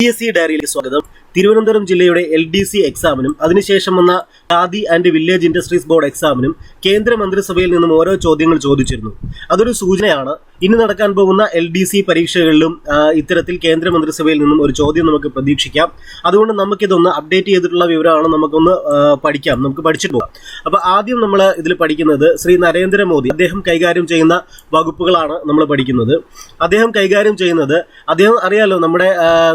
P S C ഡയറിയിലേക്ക് സ്വാഗതം. തിരുവനന്തപുരം ജില്ലയുടെ L D C എക്സാമിനും അതിനുശേഷം വന്ന Khadi and village industries board എക്സാമിനും കേന്ദ്ര മന്ത്രിസഭയിൽ നിന്നും ഓരോ ചോദ്യങ്ങൾ ചോദിച്ചിരുന്നു. അതൊരു സൂചനയാണ്. ഇനി നടക്കാൻ പോകുന്ന എൽ ഡി സി പരീക്ഷകളിലും ഇത്തരത്തിൽ കേന്ദ്രമന്ത്രിസഭയിൽ നിന്നും ഒരു ചോദ്യം നമുക്ക് പ്രതീക്ഷിക്കാം. അതുകൊണ്ട് നമുക്കിതൊന്ന് അപ്ഡേറ്റ് ചെയ്തിട്ടുള്ള വിവരമാണ് നമുക്കൊന്ന് പഠിക്കാം. നമുക്ക് പഠിച്ചിട്ട് പോകാം. അപ്പോൾ ആദ്യം നമ്മൾ ഇതിൽ പഠിക്കുന്നത് ശ്രീ നരേന്ദ്രമോദി. അദ്ദേഹം കൈകാര്യം ചെയ്യുന്ന വകുപ്പുകളാണ് നമ്മൾ പഠിക്കുന്നത്. അദ്ദേഹം കൈകാര്യം ചെയ്യുന്നത് അദ്ദേഹം അറിയാലോ നമ്മുടെ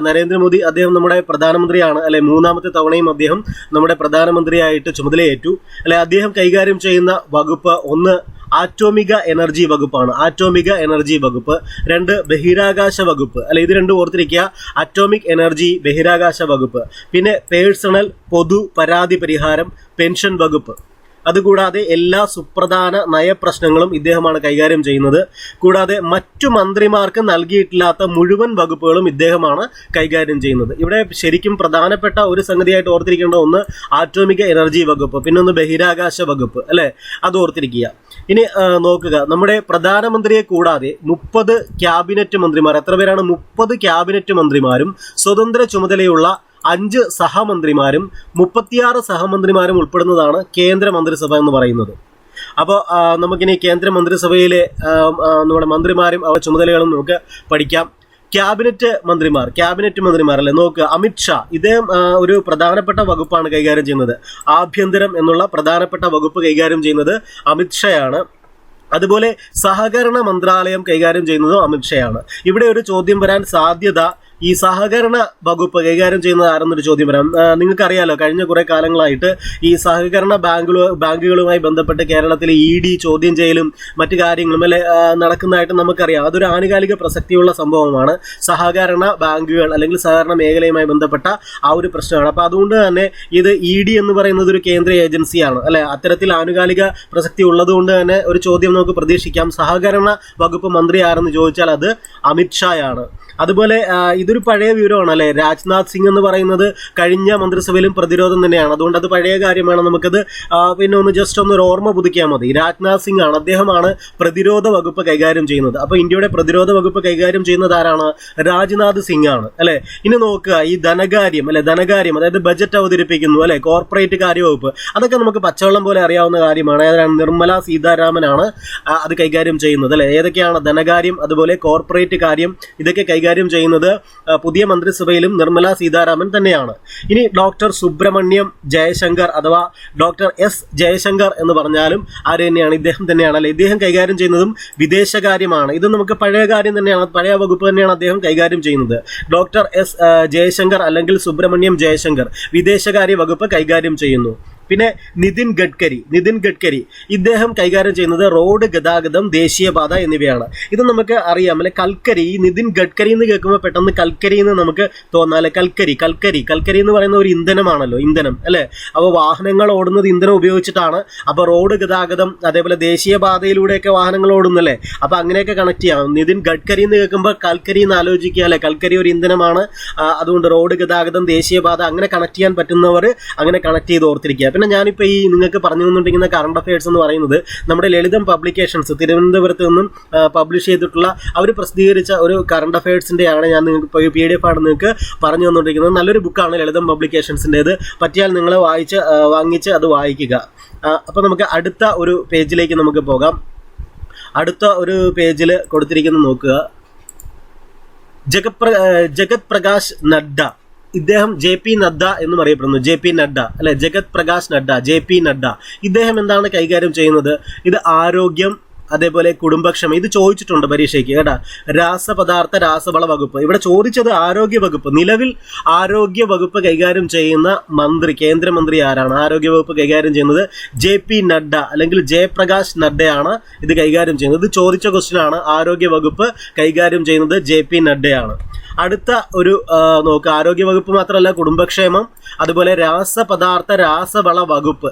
നരേന്ദ്രമോദി അദ്ദേഹം നമ്മുടെ പ്രധാനമന്ത്രിയാണ് അല്ലെ മൂന്നാമത്തെ തവണയും അദ്ദേഹം നമ്മുടെ പ്രധാനമന്ത്രിയായിട്ട് ചുമതലയേറ്റു. അല്ലെ അദ്ദേഹം കൈകാര്യം ചെയ്യുന്ന വകുപ്പ് ഒന്ന് ആറ്റോമിക എനർജി വകുപ്പാണ്. ആറ്റോമിക എനർജി വകുപ്പ്. രണ്ട് ബഹിരാകാശ വകുപ്പ്. അല്ലെ ഇത് രണ്ടും ഓർത്തിരിക്കുക. അറ്റോമിക് എനർജി ബഹിരാകാശ വകുപ്പ്. പിന്നെ പേഴ്സണൽ പൊതു പരാതി പരിഹാരം പെൻഷൻ വകുപ്പ്. അതുകൂടാതെ എല്ലാ സുപ്രധാന നയപ്രശ്നങ്ങളും ഇദ്ദേഹമാണ് കൈകാര്യം ചെയ്യുന്നത്. കൂടാതെ മറ്റു മന്ത്രിമാർക്ക് നൽകിയിട്ടില്ലാത്ത മുഴുവൻ വകുപ്പുകളും ഇദ്ദേഹമാണ് കൈകാര്യം ചെയ്യുന്നത്. ഇവിടെ ശരിക്കും പ്രധാനപ്പെട്ട ഒരു സംഗതിയായിട്ട് ഓർത്തിരിക്കേണ്ട ഒന്ന് ആറ്റോമിക എനർജി വകുപ്പ് പിന്നെ ഒന്ന് ബഹിരാകാശ വകുപ്പ് അല്ലെ? അത് ഓർത്തിരിക്കുക. ഇനി നോക്കുക. നമ്മുടെ പ്രധാനമന്ത്രിയെ കൂടാതെ മുപ്പത് ക്യാബിനറ്റ് മന്ത്രിമാർ എത്ര പേരാണ്? മുപ്പത് ക്യാബിനറ്റ് മന്ത്രിമാരും സ്വതന്ത്ര ചുമതലയുള്ള അഞ്ച് സഹമന്ത്രിമാരും മുപ്പത്തിയാറ് സഹമന്ത്രിമാരും ഉൾപ്പെടുന്നതാണ് കേന്ദ്ര മന്ത്രിസഭ എന്ന് പറയുന്നത്. അപ്പോൾ നമുക്കിനി കേന്ദ്ര മന്ത്രിസഭയിലെ നമ്മുടെ മന്ത്രിമാരും അവ ചുമതലകളും നമുക്ക് പഠിക്കാം. ക്യാബിനറ്റ് മന്ത്രിമാർ ക്യാബിനറ്റ് മന്ത്രിമാർ അല്ലെ? നോക്കുക അമിത്ഷാ ഇദ്ദേഹം ഒരു പ്രധാനപ്പെട്ട വകുപ്പാണ് കൈകാര്യം ചെയ്യുന്നത്. ആഭ്യന്തരം എന്നുള്ള പ്രധാനപ്പെട്ട വകുപ്പ് കൈകാര്യം ചെയ്യുന്നത് അമിത്ഷയാണ് അതുപോലെ സഹകരണ മന്ത്രാലയം കൈകാര്യം ചെയ്യുന്നതും അമിത്ഷയാണ് ഇവിടെ ഒരു ചോദ്യം വരാൻ സാധ്യത ഈ സഹകരണ വകുപ്പ് കൈകാര്യം ചെയ്യുന്നത് ആരെന്നൊരു ചോദ്യം വരാം. നിങ്ങൾക്കറിയാലോ കഴിഞ്ഞ കുറെ കാലങ്ങളായിട്ട് ഈ സഹകരണ ബാങ്കുകൾ ബാങ്കുകളുമായി ബന്ധപ്പെട്ട് കേരളത്തിലെ ഇ ഡി ചോദ്യം ചെയ്യലും മറ്റു കാര്യങ്ങളും അല്ലെ നടക്കുന്നതായിട്ട് നമുക്കറിയാം. അതൊരു ആനുകാലിക പ്രസക്തിയുള്ള സംഭവമാണ്. സഹകരണ ബാങ്കുകൾ അല്ലെങ്കിൽ സഹകരണ മേഖലയുമായി ബന്ധപ്പെട്ട ആ ഒരു പ്രശ്നമാണ്. അപ്പൊ അതുകൊണ്ട് തന്നെ ഇത് ഇ ഡി എന്ന് പറയുന്നത് ഒരു കേന്ദ്ര ഏജൻസിയാണ് അല്ലെ അത്തരത്തിൽ ആനുകാലിക പ്രസക്തി ഉള്ളതുകൊണ്ട് തന്നെ ഒരു ചോദ്യം നമുക്ക് പ്രതീക്ഷിക്കാം. സഹകരണ വകുപ്പ് മന്ത്രി ആരെന്ന് ചോദിച്ചാൽ അത് അമിത്ഷായാണ് അതുപോലെ ആ, ഇതൊരു പഴയ വിവരമാണ് അല്ലെ? രാജ്നാഥ് സിംഗ് എന്ന് പറയുന്നത് കഴിഞ്ഞ മന്ത്രിസഭയിലും പ്രതിരോധം തന്നെയാണ്. അതുകൊണ്ട് അത് പഴയ കാര്യമാണ്. നമുക്കത് പിന്നെ ഒന്ന് ജസ്റ്റ് ഒന്ന് ഒരു ഓർമ്മ പുതുക്കിയാൽ മതി. രാജ്നാഥ് സിംഗ് ആണ്. അദ്ദേഹമാണ് പ്രതിരോധ വകുപ്പ് കൈകാര്യം ചെയ്യുന്നത്. അപ്പൊ ഇന്ത്യയുടെ പ്രതിരോധ വകുപ്പ് കൈകാര്യം ചെയ്യുന്നത് ആരാണ്? രാജ്നാഥ് സിംഗ് ആണ്. അല്ലെ? ഇനി നോക്കുക ഈ ധനകാര്യം അല്ലെ? ധനകാര്യം അതായത് ബജറ്റ് അവതരിപ്പിക്കുന്നു അല്ലെ? കോർപ്പറേറ്റ് കാര്യവകുപ്പ്. അതൊക്കെ നമുക്ക് പച്ചവെള്ളം പോലെ അറിയാവുന്ന കാര്യമാണ്. ഏതാണ്? നിർമ്മല സീതാരാമനാണ് അത് കൈകാര്യം ചെയ്യുന്നത് അല്ലെ? ഏതൊക്കെയാണ് ധനകാര്യം അതുപോലെ കോർപ്പറേറ്റ് കാര്യം ഇതൊക്കെ കൈകാര്യം ചെയ്യുന്നത്? പുതിയ മന്ത്രിസഭയിലും നിർമ്മല സീതാരാമൻ തന്നെയാണ്. ഇനി ഡോക്ടർ സുബ്രഹ്മണ്യം ജയശങ്കർ അഥവാ ഡോക്ടർ എസ് ജയശങ്കർ എന്ന് പറഞ്ഞാലും ആര് തന്നെയാണ്? ഇദ്ദേഹം തന്നെയാണ് അല്ലെ? ഇദ്ദേഹം കൈകാര്യം ചെയ്യുന്നതും വിദേശകാര്യമാണ്. ഇത് നമുക്ക് പഴയ കാര്യം തന്നെയാണ് പഴയ വകുപ്പ് തന്നെയാണ് അദ്ദേഹം കൈകാര്യം ചെയ്യുന്നത്. ഡോക്ടർ എസ് ജയശങ്കർ അല്ലെങ്കിൽ സുബ്രഹ്മണ്യം ജയശങ്കർ വിദേശകാര്യ വകുപ്പ് കൈകാര്യം ചെയ്യുന്നു. പിന്നെ നിതിൻ ഗഡ്കരി നിതിൻ ഗഡ്കരി. ഇദ്ദേഹം കൈകാര്യം ചെയ്യുന്നത് റോഡ് ഗതാഗതം ദേശീയപാത എന്നിവയാണ്. ഇത് നമുക്ക് അറിയാം. അല്ലെ കൽക്കരി നിതിൻ ഗഡ്കരി എന്ന് കേൾക്കുമ്പോൾ പെട്ടെന്ന് കൽക്കരി എന്ന് നമുക്ക് തോന്നാം. അല്ലെ കൽക്കരി കൽക്കരി. കൽക്കരി എന്ന് പറയുന്ന ഒരു ഇന്ധനമാണല്ലോ ഇന്ധനം അല്ലെ? അപ്പോൾ വാഹനങ്ങൾ ഓടുന്നത് ഇന്ധനം ഉപയോഗിച്ചിട്ടാണ്. അപ്പോൾ റോഡ് ഗതാഗതം അതേപോലെ ദേശീയപാതയിലൂടെയൊക്കെ വാഹനങ്ങൾ ഓടുന്നല്ലേ? അപ്പോൾ അങ്ങനെയൊക്കെ കണക്ട് ചെയ്യാം. നിതിൻ ഗഡ്കരി എന്ന് കേൾക്കുമ്പോൾ കൽക്കരി എന്ന് ആലോചിക്കുക അല്ലെ? കൽക്കരി ഒരു ഇന്ധനമാണ്. അതുകൊണ്ട് റോഡ് ഗതാഗതം ദേശീയപാത അങ്ങനെ കണക്ട് ചെയ്യാൻ പറ്റുന്നവർ അങ്ങനെ കണക്ട് ചെയ്ത് ഓർത്തിരിക്കുക. പിന്നെ ഞാനിപ്പോൾ ഈ നിങ്ങൾക്ക് പറഞ്ഞു തന്നിട്ടിരിക്കുന്ന കറണ്ട് അഫയേഴ്സ് എന്ന് പറയുന്നത് നമ്മുടെ ലളിതം പബ്ലിക്കേഷൻസ് തിരുവനന്തപുരത്ത് നിന്നും പബ്ലിഷ് ചെയ്തിട്ടുള്ള അവർ പ്രസിദ്ധീകരിച്ച ഒരു കറണ്ട് അഫയേഴ്സിന്റെ ആണ് ഞാൻ നിങ്ങൾക്ക് പി ഡി എഫ് ആണ് നിങ്ങൾക്ക് പറഞ്ഞു തന്നുകൊണ്ടിരിക്കുന്നത് നല്ലൊരു ബുക്കാണ് ലളിതം പബ്ലിക്കേഷൻസിന്റേത് പറ്റിയാൽ നിങ്ങൾ വായിച്ച് വാങ്ങിച്ച് അത് വായിക്കുക. അപ്പോൾ നമുക്ക് അടുത്ത ഒരു പേജിലേക്ക് നമുക്ക് പോകാം. അടുത്ത ഒരു പേജിൽ കൊടുത്തിരിക്കുന്നത് നോക്കുക. ജഗത് ജഗത് പ്രകാശ് നഡ്ഡ. ഇദ്ദേഹം ജെ പി നദ്ദ എന്നും അറിയപ്പെടുന്നു. ജെ പി നഡ്ഡ അല്ലെ? ജഗത് പ്രകാശ് നഡ്ഡ ജെ പി നഡ്ഡ ഇദ്ദേഹം എന്താണ് കൈകാര്യം ചെയ്യുന്നത്? ഇത് ആരോഗ്യം അതേപോലെ കുടുംബക്ഷേമം ഇത് ചോദിച്ചിട്ടുണ്ട് പരീക്ഷയ്ക്ക് കേട്ടാ? രാസപദാർത്ഥ രാസവള വകുപ്പ്. ഇവിടെ ചോദിച്ചത് ആരോഗ്യ വകുപ്പ്. നിലവിൽ ആരോഗ്യ വകുപ്പ് കൈകാര്യം ചെയ്യുന്ന മന്ത്രി കേന്ദ്രമന്ത്രി ആരാണ്? ആരോഗ്യ വകുപ്പ് കൈകാര്യം ചെയ്യുന്നത് ജെ പി നഡ്ഡ അല്ലെങ്കിൽ ജയപ്രകാശ് നഡ്ഡയാണ് ഇത് കൈകാര്യം ചെയ്യുന്നത്. ഇത് ചോദിച്ച ക്വസ്റ്റ്യൻ ആണ്. ആരോഗ്യ വകുപ്പ് കൈകാര്യം ചെയ്യുന്നത് ജെ പി നഡ്ഡയാണ് അടുത്ത ഒരു നോക്കുക നോക്ക് ആരോഗ്യവകുപ്പ് മാത്രമല്ല കുടുംബക്ഷേമം അതുപോലെ രാസപദാർത്ഥ രാസവള വകുപ്പ്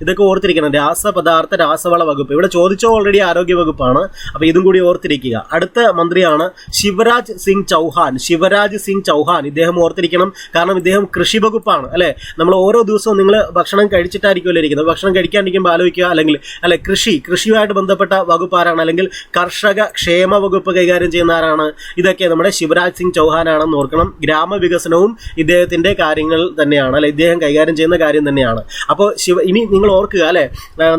ഇതൊക്കെ ഓർത്തിരിക്കണം. രാസപദാർത്ഥ രാസവള വകുപ്പ്. ഇവിടെ ചോദിച്ചോ ഓൾറെഡി ആരോഗ്യവകുപ്പാണ്. അപ്പൊ ഇതും കൂടി ഓർത്തിരിക്കുക. അടുത്ത മന്ത്രിയാണ് ശിവരാജ് സിംഗ് ചൗഹാൻ. ശിവരാജ് സിംഗ് ചൗഹാൻ. ഇദ്ദേഹം ഓർത്തിരിക്കണം. കാരണം ഇദ്ദേഹം കൃഷി വകുപ്പാണ് അല്ലെ? നമ്മൾ ഓരോ ദിവസവും നിങ്ങൾ ഭക്ഷണം കഴിച്ചിട്ടായിരിക്കുമല്ലോ ഇരിക്കുന്നത്. ഭക്ഷണം കഴിക്കാണ്ടിരിക്കുമ്പോൾ ആലോചിക്കുക അല്ലെങ്കിൽ അല്ലെ കൃഷി കൃഷിയുമായിട്ട് ബന്ധപ്പെട്ട വകുപ്പ് ആരാണ്? അല്ലെങ്കിൽ കർഷക ക്ഷേമ വകുപ്പ് കൈകാര്യം ചെയ്യുന്ന ആരാണ്? ഇതൊക്കെ നമ്മുടെ ശിവരാജ് സിംഗ് ചൗഹാനാണെന്ന് ഓർക്കണം. ഗ്രാമവികസനവും ഇദ്ദേഹത്തിന്റെ കാര്യങ്ങൾ തന്നെയാണ് അല്ലെ? ഇദ്ദേഹം കൈകാര്യം ചെയ്യുന്ന കാര്യം തന്നെയാണ്. അപ്പോൾ ശിവ ഇനി നിങ്ങൾ ഓർക്കുക അല്ലെ?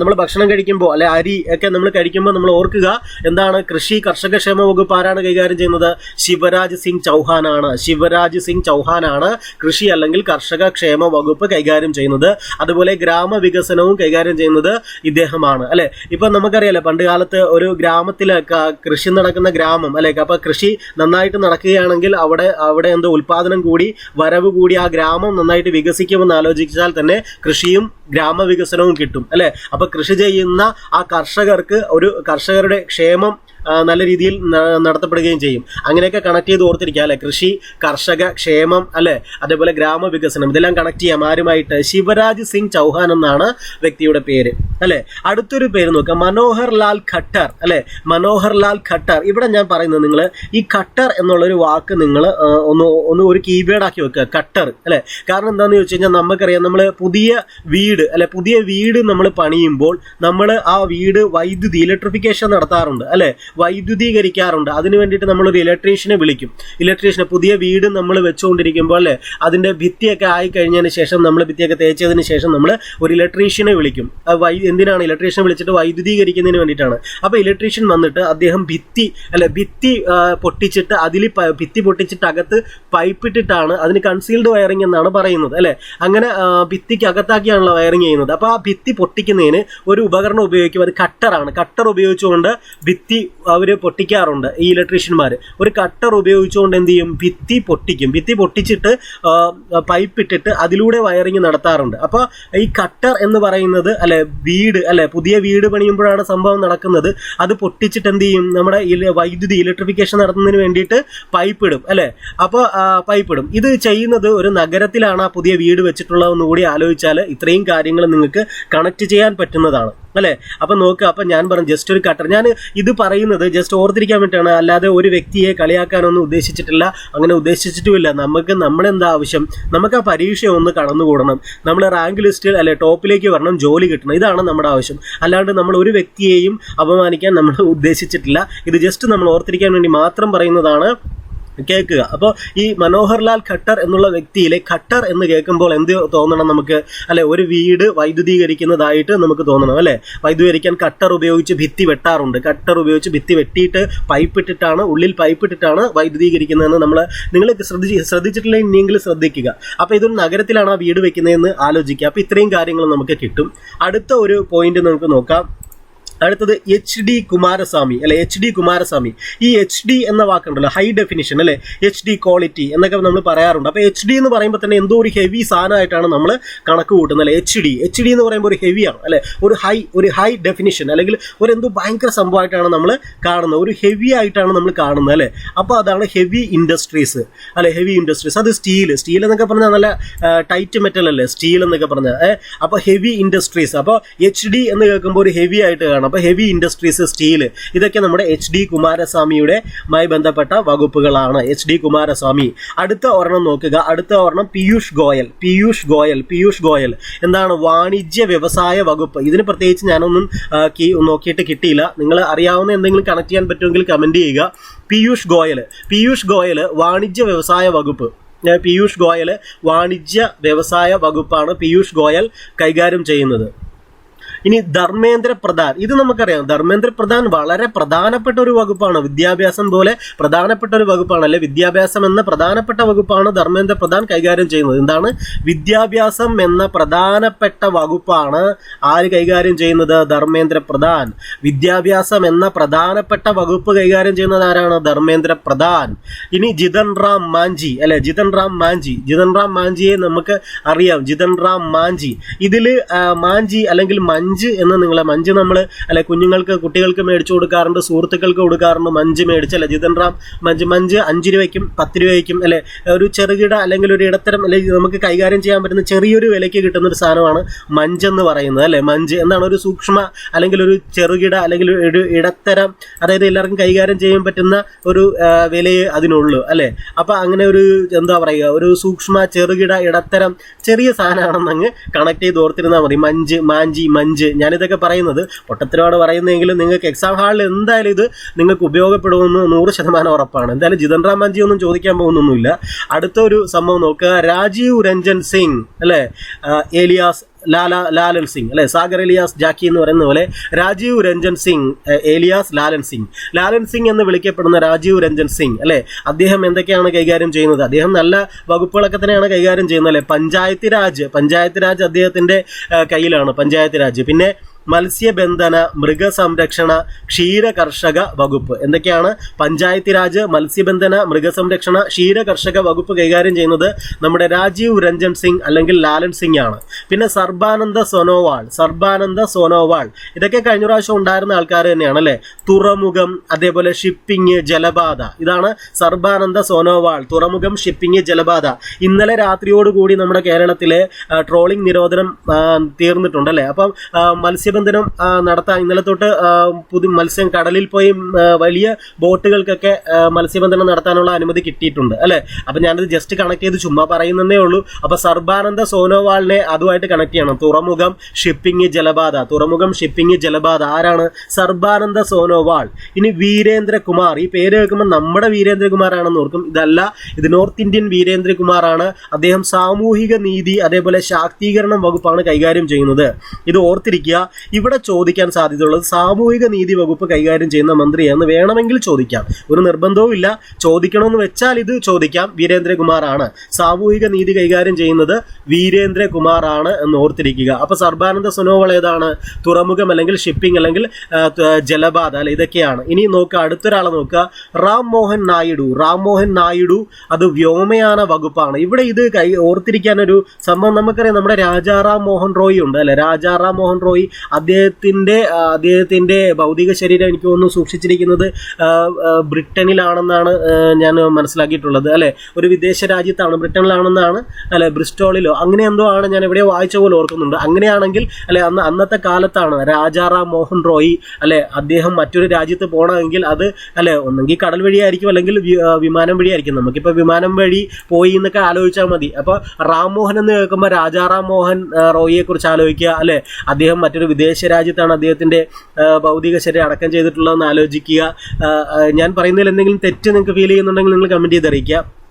നമ്മൾ ഭക്ഷണം കഴിക്കുമ്പോൾ അല്ലെ? അരി ഒക്കെ നമ്മൾ കഴിക്കുമ്പോൾ നമ്മൾ ഓർക്കുക എന്താണ് കൃഷി കർഷകക്ഷേമ വകുപ്പ് ആരാണ് കൈകാര്യം ചെയ്യുന്നത്? ശിവരാജ് സിംഗ് ചൗഹാനാണ്. ശിവരാജ് സിംഗ് ചൗഹാനാണ് കൃഷി അല്ലെങ്കിൽ കർഷക ക്ഷേമ വകുപ്പ് കൈകാര്യം ചെയ്യുന്നത്. അതുപോലെ ഗ്രാമവികസനവും കൈകാര്യം ചെയ്യുന്നത് ഇദ്ദേഹമാണ് അല്ലെ? ഇപ്പൊ നമുക്കറിയാലോ പണ്ട് കാലത്ത് ഒരു ഗ്രാമത്തിലെ കൃഷി നടക്കുന്ന ഗ്രാമം അല്ലെ? അപ്പൊ കൃഷി നന്നായിട്ട് നടക്കുകയാണെങ്കിൽ അവിടെ അവിടെ എന്തോ ഉൽപാദനം കൂടി വരവ് കൂടി ആ ഗ്രാമം നന്നായിട്ട് വികസിക്കുമെന്ന് ആലോചിച്ചാൽ തന്നെ കൃഷിയും ഗ്രാമവികസനവും കിട്ടും അല്ലേ? അപ്പൊ കൃഷി ചെയ്യുന്ന ആ കർഷകർക്ക് ഒരു കർഷകരുടെ ക്ഷേമം നല്ല രീതിയിൽ നടത്തപ്പെടുകയും ചെയ്യും. അങ്ങനെയൊക്കെ കണക്ട് ചെയ്ത് ഓർത്തിരിക്കുക അല്ലെ? കൃഷി കർഷക ക്ഷേമം അല്ലെ? അതേപോലെ ഗ്രാമവികസനം ഇതെല്ലാം കണക്ട് ചെയ്യാം. ആരുമായിട്ട്? ശിവരാജ് സിംഗ് ചൗഹാൻ എന്നാണ് വ്യക്തിയുടെ പേര്. അല്ലെ? അടുത്തൊരു പേര് നോക്കുക മനോഹർ ലാൽ ഖട്ടർ അല്ലെ? മനോഹർ ലാൽ ഖട്ടർ. ഇവിടെ ഞാൻ പറയുന്നത് നിങ്ങൾ ഈ ഖട്ടർ എന്നുള്ളൊരു വാക്ക് നിങ്ങൾ ഒന്ന് ഒന്ന് ഒരു കീബേഡ് ആക്കി വെക്കുക. ഖട്ടർ അല്ലെ? കാരണം എന്താണെന്ന് ചോദിച്ചു കഴിഞ്ഞാൽ നമുക്കറിയാം നമ്മൾ പുതിയ വീട് അല്ലെ? പുതിയ വീട് നമ്മൾ പണിയുമ്പോൾ നമ്മൾ ആ വീട് വൈദ്യുതി ഇലക്ട്രിഫിക്കേഷൻ നടത്താറുണ്ട് അല്ലെ? വൈദ്യുതീകരിക്കാറുണ്ട്. അതിന് വേണ്ടിയിട്ട് നമ്മൾ ഒരു ഇലക്ട്രീഷ്യനെ വിളിക്കും. ഇലക്ട്രീഷ്യനെ പുതിയ വീട് നമ്മൾ വെച്ചുകൊണ്ടിരിക്കുമ്പോൾ അല്ലെ? അതിന്റെ ഭിത്തിയൊക്കെ ആയി കഴിഞ്ഞതിന് ശേഷം നമ്മൾ ഭിത്തിയൊക്കെ തേച്ചതിന് ശേഷം നമ്മൾ ഒരു ഇലക്ട്രീഷ്യനെ വിളിക്കും. വൈ എന്തിനാണ് ഇലക്ട്രീഷ്യൻ വിളിച്ചിട്ട് വൈദ്യുതീകരിക്കുന്നതിന് വേണ്ടിയിട്ടാണ്? അപ്പോൾ ഇലക്ട്രീഷ്യൻ വന്നിട്ട് അദ്ദേഹം ഭിത്തി അല്ല ഭിത്തി പൊട്ടിച്ചിട്ട് അതിൽ ഭിത്തി പൊട്ടിച്ചിട്ട് അകത്ത് പൈപ്പ് ഇട്ടിട്ടാണ് അതിന് കൺസീൽഡ് വയറിംഗ് എന്നാണ് പറയുന്നത് അല്ലേ? അങ്ങനെ ഭിത്തിക്ക് അകത്താക്കിയാണല്ലോ വയറിംഗ് ചെയ്യുന്നത്. അപ്പോൾ ആ ഭിത്തി പൊട്ടിക്കുന്നതിന് ഒരു ഉപകരണം ഉപയോഗിക്കും അത് കട്ടറാണ് കട്ടർ ഉപയോഗിച്ചുകൊണ്ട് ഭിത്തി അവർ പൊട്ടിക്കാറുണ്ട് ഈ ഇലക്ട്രീഷ്യന്മാർ ഒരു കട്ടർ ഉപയോഗിച്ചുകൊണ്ട് എന്ത് ചെയ്യും? ഭിത്തി പൊട്ടിക്കും. ഭിത്തി പൊട്ടിച്ചിട്ട് പൈപ്പ് ഇട്ടിട്ട് അതിലൂടെ വയറിംഗ് നടത്താറുണ്ട്. അപ്പോൾ ഈ കട്ടർ എന്ന് പറയുന്നത് അല്ലെ വീട് അല്ലെ പുതിയ വീട് പണിയുമ്പോഴാണ് സംഭവം നടക്കുന്നത്. അത് പൊട്ടിച്ചിട്ട് എന്ത് ചെയ്യും? നമ്മുടെ വൈദ്യുതി ഇലക്ട്രിഫിക്കേഷൻ നടത്തുന്നതിന് വേണ്ടിയിട്ട് പൈപ്പ് ഇടും അല്ലെ? അപ്പോൾ പൈപ്പ് ഇടും. ഇത് ചെയ്യുന്നത് ഒരു നഗരത്തിലാണ് ആ പുതിയ വീട് വെച്ചിട്ടുള്ളതെന്ന് കൂടി ആലോചിച്ചാൽ ഇത്രയും കാര്യങ്ങൾ നിങ്ങൾക്ക് കണക്ട് ചെയ്യാൻ പറ്റുന്നതാണ് അല്ലെ? അപ്പൊ നോക്കുക അപ്പൊ ഞാൻ പറഞ്ഞു ജസ്റ്റ് ഒരു കട്ടർ ഞാൻ ഇത് പറയുന്നത് ജസ്റ്റ് ഓർത്തിരിക്കാൻ വേണ്ടിയിട്ടാണ്. അല്ലാതെ ഒരു വ്യക്തിയെ കളിയാക്കാനൊന്നും ഉദ്ദേശിച്ചിട്ടില്ല. അങ്ങനെ ഉദ്ദേശിച്ചിട്ടുമില്ല. നമുക്ക് നമ്മളെന്താ ആവശ്യം? നമുക്ക് ആ പരീക്ഷ ഒന്ന് കടന്നുകൂടണം. നമ്മൾ റാങ്ക് ലിസ്റ്റിൽ അല്ലെ ടോപ്പിലേക്ക് വരണം ജോലി കിട്ടണം. ഇതാണ് നമ്മുടെ ആവശ്യം. അല്ലാണ്ട് നമ്മൾ ഒരു വ്യക്തിയെയും അപമാനിക്കാൻ നമ്മൾ ഉദ്ദേശിച്ചിട്ടില്ല. ഇത് ജസ്റ്റ് നമ്മൾ ഓർത്തിരിക്കാൻ വേണ്ടി മാത്രം പറയുന്നതാണ് കേൾക്കുക. അപ്പോൾ ഈ മനോഹർലാൽ ഖട്ടർ എന്നുള്ള വ്യക്തിയിലെ ഖട്ടർ എന്ന് കേൾക്കുമ്പോൾ എന്ത് തോന്നണം നമുക്ക്? അല്ലെ ഒരു വീട് വൈദ്യുതീകരിക്കുന്നതായിട്ട് നമുക്ക് തോന്നണം അല്ലെ? വൈദ്യുതീകരിക്കാൻ കട്ടർ ഉപയോഗിച്ച് ഭിത്തി വെട്ടാറുണ്ട്. കട്ടർ ഉപയോഗിച്ച് ഭിത്തി വെട്ടിയിട്ട് പൈപ്പ് ഇട്ടിട്ടാണ് ഉള്ളിൽ പൈപ്പ് ഇട്ടിട്ടാണ് വൈദ്യുതീകരിക്കുന്നതെന്ന് നമ്മൾ നിങ്ങൾ ശ്രദ്ധിച്ച് ശ്രദ്ധിച്ചിട്ടില്ലെങ്കിൽ ശ്രദ്ധിക്കുക. അപ്പോൾ ഇതൊരു നഗരത്തിലാണ് ആ വീട് വെക്കുന്നതെന്ന് ആലോചിക്കുക. അപ്പോൾ ഇത്രയും കാര്യങ്ങൾ നമുക്ക് കിട്ടും. അടുത്ത ഒരു പോയിന്റ് നമുക്ക് നോക്കാം. അടുത്തത് എച്ച് ഡി കുമാരസ്വാമി അല്ലെ? H D Kumaraswamy. ഈ എച്ച് ഡി എന്ന വാക്കുണ്ടല്ലോ ഹൈ ഡെഫിനിഷൻ അല്ലെ? എച്ച് ഡി ക്വാളിറ്റി എന്നൊക്കെ നമ്മൾ പറയാറുണ്ട്. അപ്പോൾ എച്ച് ഡി എന്ന് പറയുമ്പോൾ തന്നെ എന്തോ ഒരു ഹെവി സാധനമായിട്ടാണ് നമ്മൾ കണക്ക് കൂട്ടുന്നത് അല്ലെ? എച്ച് ഡി എച്ച് ഡി എന്ന് പറയുമ്പോൾ ഒരു ഹെവിയാണ് അല്ലെ? ഒരു ഹൈ ഒരു ഹൈ ഡെഫിനിഷൻ അല്ലെങ്കിൽ ഒരു എന്തോ ഭയങ്കര സംഭവമായിട്ടാണ് നമ്മൾ കാണുന്നത്. ഒരു ഹെവി ആയിട്ടാണ് നമ്മൾ കാണുന്നത് അല്ലെ? അപ്പോൾ അതാണ് ഹെവി ഇൻഡസ്ട്രീസ് അല്ലെ? ഹെവി ഇൻഡസ്ട്രീസ് അത് സ്റ്റീൽ. സ്റ്റീൽ എന്നൊക്കെ പറഞ്ഞാൽ നല്ല ടൈറ്റ് മെറ്റൽ അല്ലേ? സ്റ്റീൽ എന്നൊക്കെ പറഞ്ഞാൽ അപ്പോൾ ഹെവി ഇൻഡസ്ട്രീസ് അപ്പോൾ എച്ച് ഡി എന്ന് കേൾക്കുമ്പോൾ ഒരു ഹെവി ആയിട്ട് കാണാം. അപ്പോൾ ഹെവി ഇൻഡസ്ട്രീസ് സ്റ്റീൽ ഇതൊക്കെ നമ്മുടെ എച്ച് ഡി കുമാരസ്വാമിയുടെ മായി ബന്ധപ്പെട്ട വകുപ്പുകളാണ്. H D Kumaraswamy. അടുത്ത ഒരെണ്ണം നോക്കുക. അടുത്ത ഒരെണ്ണം പീയൂഷ് ഗോയൽ. പീയൂഷ് ഗോയൽ പീയൂഷ് ഗോയൽ. എന്താണ് വാണിജ്യ വ്യവസായ വകുപ്പ്? ഇതിന് പ്രത്യേകിച്ച് ഞാനൊന്നും നോക്കിയിട്ട് കിട്ടിയില്ല. നിങ്ങൾ അറിയാവുന്ന എന്തെങ്കിലും കണക്ട് ചെയ്യാൻ പറ്റുമെങ്കിൽ കമന്റ് ചെയ്യുക. പീയൂഷ് ഗോയൽ. പീയൂഷ് ഗോയൽ വാണിജ്യ വ്യവസായ വകുപ്പ്. പീയൂഷ് ഗോയൽ വാണിജ്യ വ്യവസായ വകുപ്പാണ് പീയൂഷ് ഗോയൽ കൈകാര്യം ചെയ്യുന്നത്. ഇനി ധർമ്മേന്ദ്ര പ്രധാൻ. ഇത് നമുക്കറിയാം. ധർമ്മേന്ദ്ര പ്രധാൻ വളരെ പ്രധാനപ്പെട്ട ഒരു വകുപ്പാണ്. വിദ്യാഭ്യാസം പോലെ പ്രധാനപ്പെട്ട ഒരു വകുപ്പാണ്. അല്ലെ? വിദ്യാഭ്യാസം എന്ന പ്രധാനപ്പെട്ട വകുപ്പാണ് ധർമ്മേന്ദ്ര പ്രധാൻ കൈകാര്യം ചെയ്യുന്നത്. എന്താണ്? വിദ്യാഭ്യാസം എന്ന പ്രധാനപ്പെട്ട വകുപ്പാണ് ആര് കൈകാര്യം ചെയ്യുന്നത്? ധർമ്മേന്ദ്ര പ്രധാൻ. വിദ്യാഭ്യാസം എന്ന പ്രധാനപ്പെട്ട വകുപ്പ് കൈകാര്യം ചെയ്യുന്നത് ആരാണ്? ധർമ്മേന്ദ്ര പ്രധാൻ. ഇനി ജിതൻ റാം മാഞ്ചി. അല്ലെ? ജിതൻ റാം മാഞ്ചി. ജിതൻ റാം മാഞ്ചിയെ നമുക്ക് അറിയാം. ജിതൻ റാം മാഞ്ചി. ഇതിൽ മാഞ്ചി അല്ലെങ്കിൽ എന്ന് നിങ്ങളെ മഞ്ച് നമ്മൾ അല്ലെ കുഞ്ഞുങ്ങൾക്ക് കുട്ടികൾക്ക് മേടിച്ചു കൊടുക്കാറുണ്ട് സുഹൃത്തുക്കൾക്ക് കൊടുക്കാറുണ്ട് മഞ്ച് മേടിച്ച് അല്ലെ ജിതൻ റാം മഞ്ച് മഞ്ച് അഞ്ച് രൂപയ്ക്കും പത്ത് രൂപയ്ക്കും അല്ലെ ഒരു ചെറുകിട അല്ലെങ്കിൽ ഒരു ഇടത്തരം അല്ലെങ്കിൽ നമുക്ക് കൈകാര്യം ചെയ്യാൻ പറ്റുന്ന ചെറിയൊരു വിലയ്ക്ക് കിട്ടുന്ന ഒരു സാധനമാണ് മഞ്ച് എന്ന് പറയുന്നത് അല്ലെ മഞ്ച്. എന്താണ് ഒരു സൂക്ഷ്മ അല്ലെങ്കിൽ ഒരു ചെറുകിട അല്ലെങ്കിൽ ഒരു ഇടത്തരം അതായത് എല്ലാവർക്കും കൈകാര്യം ചെയ്യാൻ പറ്റുന്ന ഒരു വിലയെ അതിനുള്ളൂ അല്ലെ? അപ്പൊ അങ്ങനെ ഒരു എന്താ പറയുക ഒരു സൂക്ഷ്മ ചെറുകിട ഇടത്തരം ചെറിയ സാധനമാണെന്ന് അങ്ങ് കണക്ട് ചെയ്ത് ഓർത്തിരുന്നാൽ മതി. മഞ്ച് മാഞ്ചി മഞ്ച്. ഞാനിതൊക്കെ പറയുന്നത് പൊട്ടത്തിലോട് പറയുന്നതെങ്കിലും നിങ്ങൾക്ക് എക്സാം ഹാളിൽ എന്തായാലും ഇത് നിങ്ങൾക്ക് ഉപയോഗപ്പെടുമെന്ന് നൂറ് ശതമാനം ഉറപ്പാണ്. എന്തായാലും ജിതൻ റാം മാഞ്ചി ഒന്നും ചോദിക്കാൻ പോകുന്നൊന്നുമില്ല. അടുത്ത ഒരു സംഭവം നോക്കുക. രാജീവ് രഞ്ജൻ സിംഗ് അല്ലേ? ഏലിയാസ് ലാല ലാലൻ സിംഗ് അല്ലെ? സാഗർ എലിയാസ് ജാക്കി എന്ന് പറയുന്ന പോലെ രാജീവ് രഞ്ജൻ സിംഗ് എലിയാസ് ലാലൻ സിംഗ്. ലാലൻ സിംഗ് എന്ന് വിളിക്കപ്പെടുന്ന രാജീവ് രഞ്ജൻ സിംഗ് അല്ലെ? അദ്ദേഹം എന്തൊക്കെയാണ് കൈകാര്യം ചെയ്യുന്നത്? അദ്ദേഹം നല്ല വകുപ്പുകളൊക്കെ തന്നെയാണ് കൈകാര്യം ചെയ്യുന്നത് അല്ലെ? പഞ്ചായത്ത് രാജ് പഞ്ചായത്ത് രാജ് അദ്ദേഹത്തിന്റെ കയ്യിലാണ് പഞ്ചായത്ത് രാജ്. പിന്നെ മത്സ്യബന്ധന മൃഗസംരക്ഷണ ക്ഷീര കർഷക വകുപ്പ്. എന്തൊക്കെയാണ്? പഞ്ചായത്ത് രാജ് മത്സ്യബന്ധന മൃഗസംരക്ഷണ ക്ഷീര കർഷക വകുപ്പ് കൈകാര്യം ചെയ്യുന്നത് നമ്മുടെ രാജീവ് രഞ്ജൻ സിംഗ് അല്ലെങ്കിൽ ലാലൻ സിംഗ് ആണ്. പിന്നെ സർബാനന്ദ സോനോവാൾ സർബാനന്ദ സോനോവാൾ. ഇതൊക്കെ കഴിഞ്ഞ പ്രാവശ്യം ഉണ്ടായിരുന്ന ആൾക്കാർ തന്നെയാണ് അല്ലെ? തുറമുഖം അതേപോലെ ഷിപ്പിംഗ് ജലപാത ഇതാണ് സർബാനന്ദ സോനോവാൾ തുറമുഖം ഷിപ്പിംഗ് ജലപാത ഇന്നലെ രാത്രിയോടുകൂടി നമ്മുടെ കേരളത്തിലെ ട്രോളിംഗ് നിരോധനം തീർന്നിട്ടുണ്ട് അല്ലേ? അപ്പം ആ, മത്സ്യബന്ധനം നടത്താൻ ഇന്നലെ തൊട്ട് പുതിയ മത്സ്യം കടലിൽ പോയി വലിയ ബോട്ടുകൾക്കൊക്കെ മത്സ്യബന്ധനം നടത്താനുള്ള അനുമതി കിട്ടിയിട്ടുണ്ട് അല്ലേ? അപ്പം ഞാനത് ജസ്റ്റ് കണക്ട് ചെയ്ത് ചുമ്മാ പറയുന്നതേ ഉള്ളൂ. അപ്പൊ സർബാനന്ദ സോനോവാളിനെ അതുമായിട്ട് കണക്ട് ചെയ്യണം. തുറമുഖം ഷിപ്പിംഗ് ജലപാത തുറമുഖം ഷിപ്പിംഗ് ജലപാത ആരാണ്? സർബാനന്ദ സോനോവാൾ. ഇനി വീരേന്ദ്രകുമാർ. ഈ പേര് കേൾക്കുമ്പോൾ നമ്മുടെ വീരേന്ദ്രകുമാർ ആണെന്ന് ഓർക്കും. ഇതല്ല ഇത് നോർത്ത് ഇന്ത്യൻ വീരേന്ദ്രകുമാറാണ്. അദ്ദേഹം സാമൂഹിക നീതി അതേപോലെ ശാക്തീകരണം വകുപ്പാണ് കൈകാര്യം ചെയ്യുന്നത്. ഇത് ഓർത്തിരിക്കുക ഇവിടെ ചോദിക്കാൻ സാധ്യതയുള്ളത് സാമൂഹിക നീതി വകുപ്പ് കൈകാര്യം ചെയ്യുന്ന മന്ത്രിയെന്ന് വേണമെങ്കിൽ ചോദിക്കാം. ഒരു നിർബന്ധവും ഇല്ല. ചോദിക്കണമെന്ന് വെച്ചാൽ ഇത് ചോദിക്കാം. വീരേന്ദ്രകുമാർ ആണ് സാമൂഹിക നീതി കൈകാര്യം ചെയ്യുന്നത് വീരേന്ദ്രകുമാർ ആണ് എന്ന് ഓർത്തിരിക്കുക. അപ്പോൾ സർബാനന്ദ സൊനോവൾ ഏതാണ്? തുറമുഖം അല്ലെങ്കിൽ ഷിപ്പിംഗ് അല്ലെങ്കിൽ ജലപാത അല്ലെ ഇതൊക്കെയാണ്. ഇനി നോക്കുക അടുത്തൊരാളെ നോക്കുക. റാം മോഹൻ നായിഡു. റാം മോഹൻ നായിഡു അത് വ്യോമയാന വകുപ്പാണ്. ഇവിടെ ഇത് കൈ ഓർത്തിരിക്കാൻ ഒരു സംഭവം നമുക്കറിയാം. നമ്മുടെ രാജാറാം മോഹൻ റോയ് ഉണ്ട് അല്ലെ? രാജാറാം മോഹൻ റോയ് അദ്ദേഹത്തിന്റെ അദ്ദേഹത്തിന്റെ ഭൗതിക ശരീരം എനിക്ക് തോന്നുന്നു സൂക്ഷിച്ചിരിക്കുന്നത് ബ്രിട്ടനിലാണെന്നാണ് ഞാൻ മനസ്സിലാക്കിയിട്ടുള്ളത് അല്ലെ? ഒരു വിദേശ രാജ്യത്താണ് ബ്രിട്ടനിലാണെന്നാണ് അല്ലെ? ബ്രിസ്റ്റോളിലോ അങ്ങനെ എന്തോ ആണ് ഞാൻ എവിടെയോ വായിച്ച പോലെ ഓർക്കുന്നുണ്ട്. അങ്ങനെയാണെങ്കിൽ അല്ലെ അന്ന് അന്നത്തെ കാലത്താണ് രാജാറാം മോഹൻ റോയി അല്ലെ അദ്ദേഹം മറ്റൊരു രാജ്യത്ത് പോകണമെങ്കിൽ അത് അല്ലെ ഒന്നെങ്കിൽ കടൽ വഴിയായിരിക്കും അല്ലെങ്കിൽ വിമാനം വഴിയായിരിക്കും. നമുക്കിപ്പോൾ വിമാനം വഴി പോയി എന്നൊക്കെ ആലോചിച്ചാൽ മതി. അപ്പോൾ റാം മോഹൻ എന്ന് കേൾക്കുമ്പോൾ രാജാറാം മോഹൻ റോയിയെ കുറിച്ച് ആലോചിക്കുക അല്ലെ? അദ്ദേഹം മറ്റൊരു വിദേശ രാജ്യത്താണ് അദ്ദേഹത്തിന്റെ ഭൗതിക ശരീരം അടക്കം ചെയ്തിട്ടുള്ളതെന്ന് ആലോചിക്കുക. ഞാൻ പറയുന്നതിൽ എന്തെങ്കിലും തെറ്റ് നിങ്ങൾക്ക് ഫീൽ ചെയ്യുന്നുണ്ടെങ്കിൽ നിങ്ങൾ കമന്റ് ചെയ്ത് അറിയിക്കുക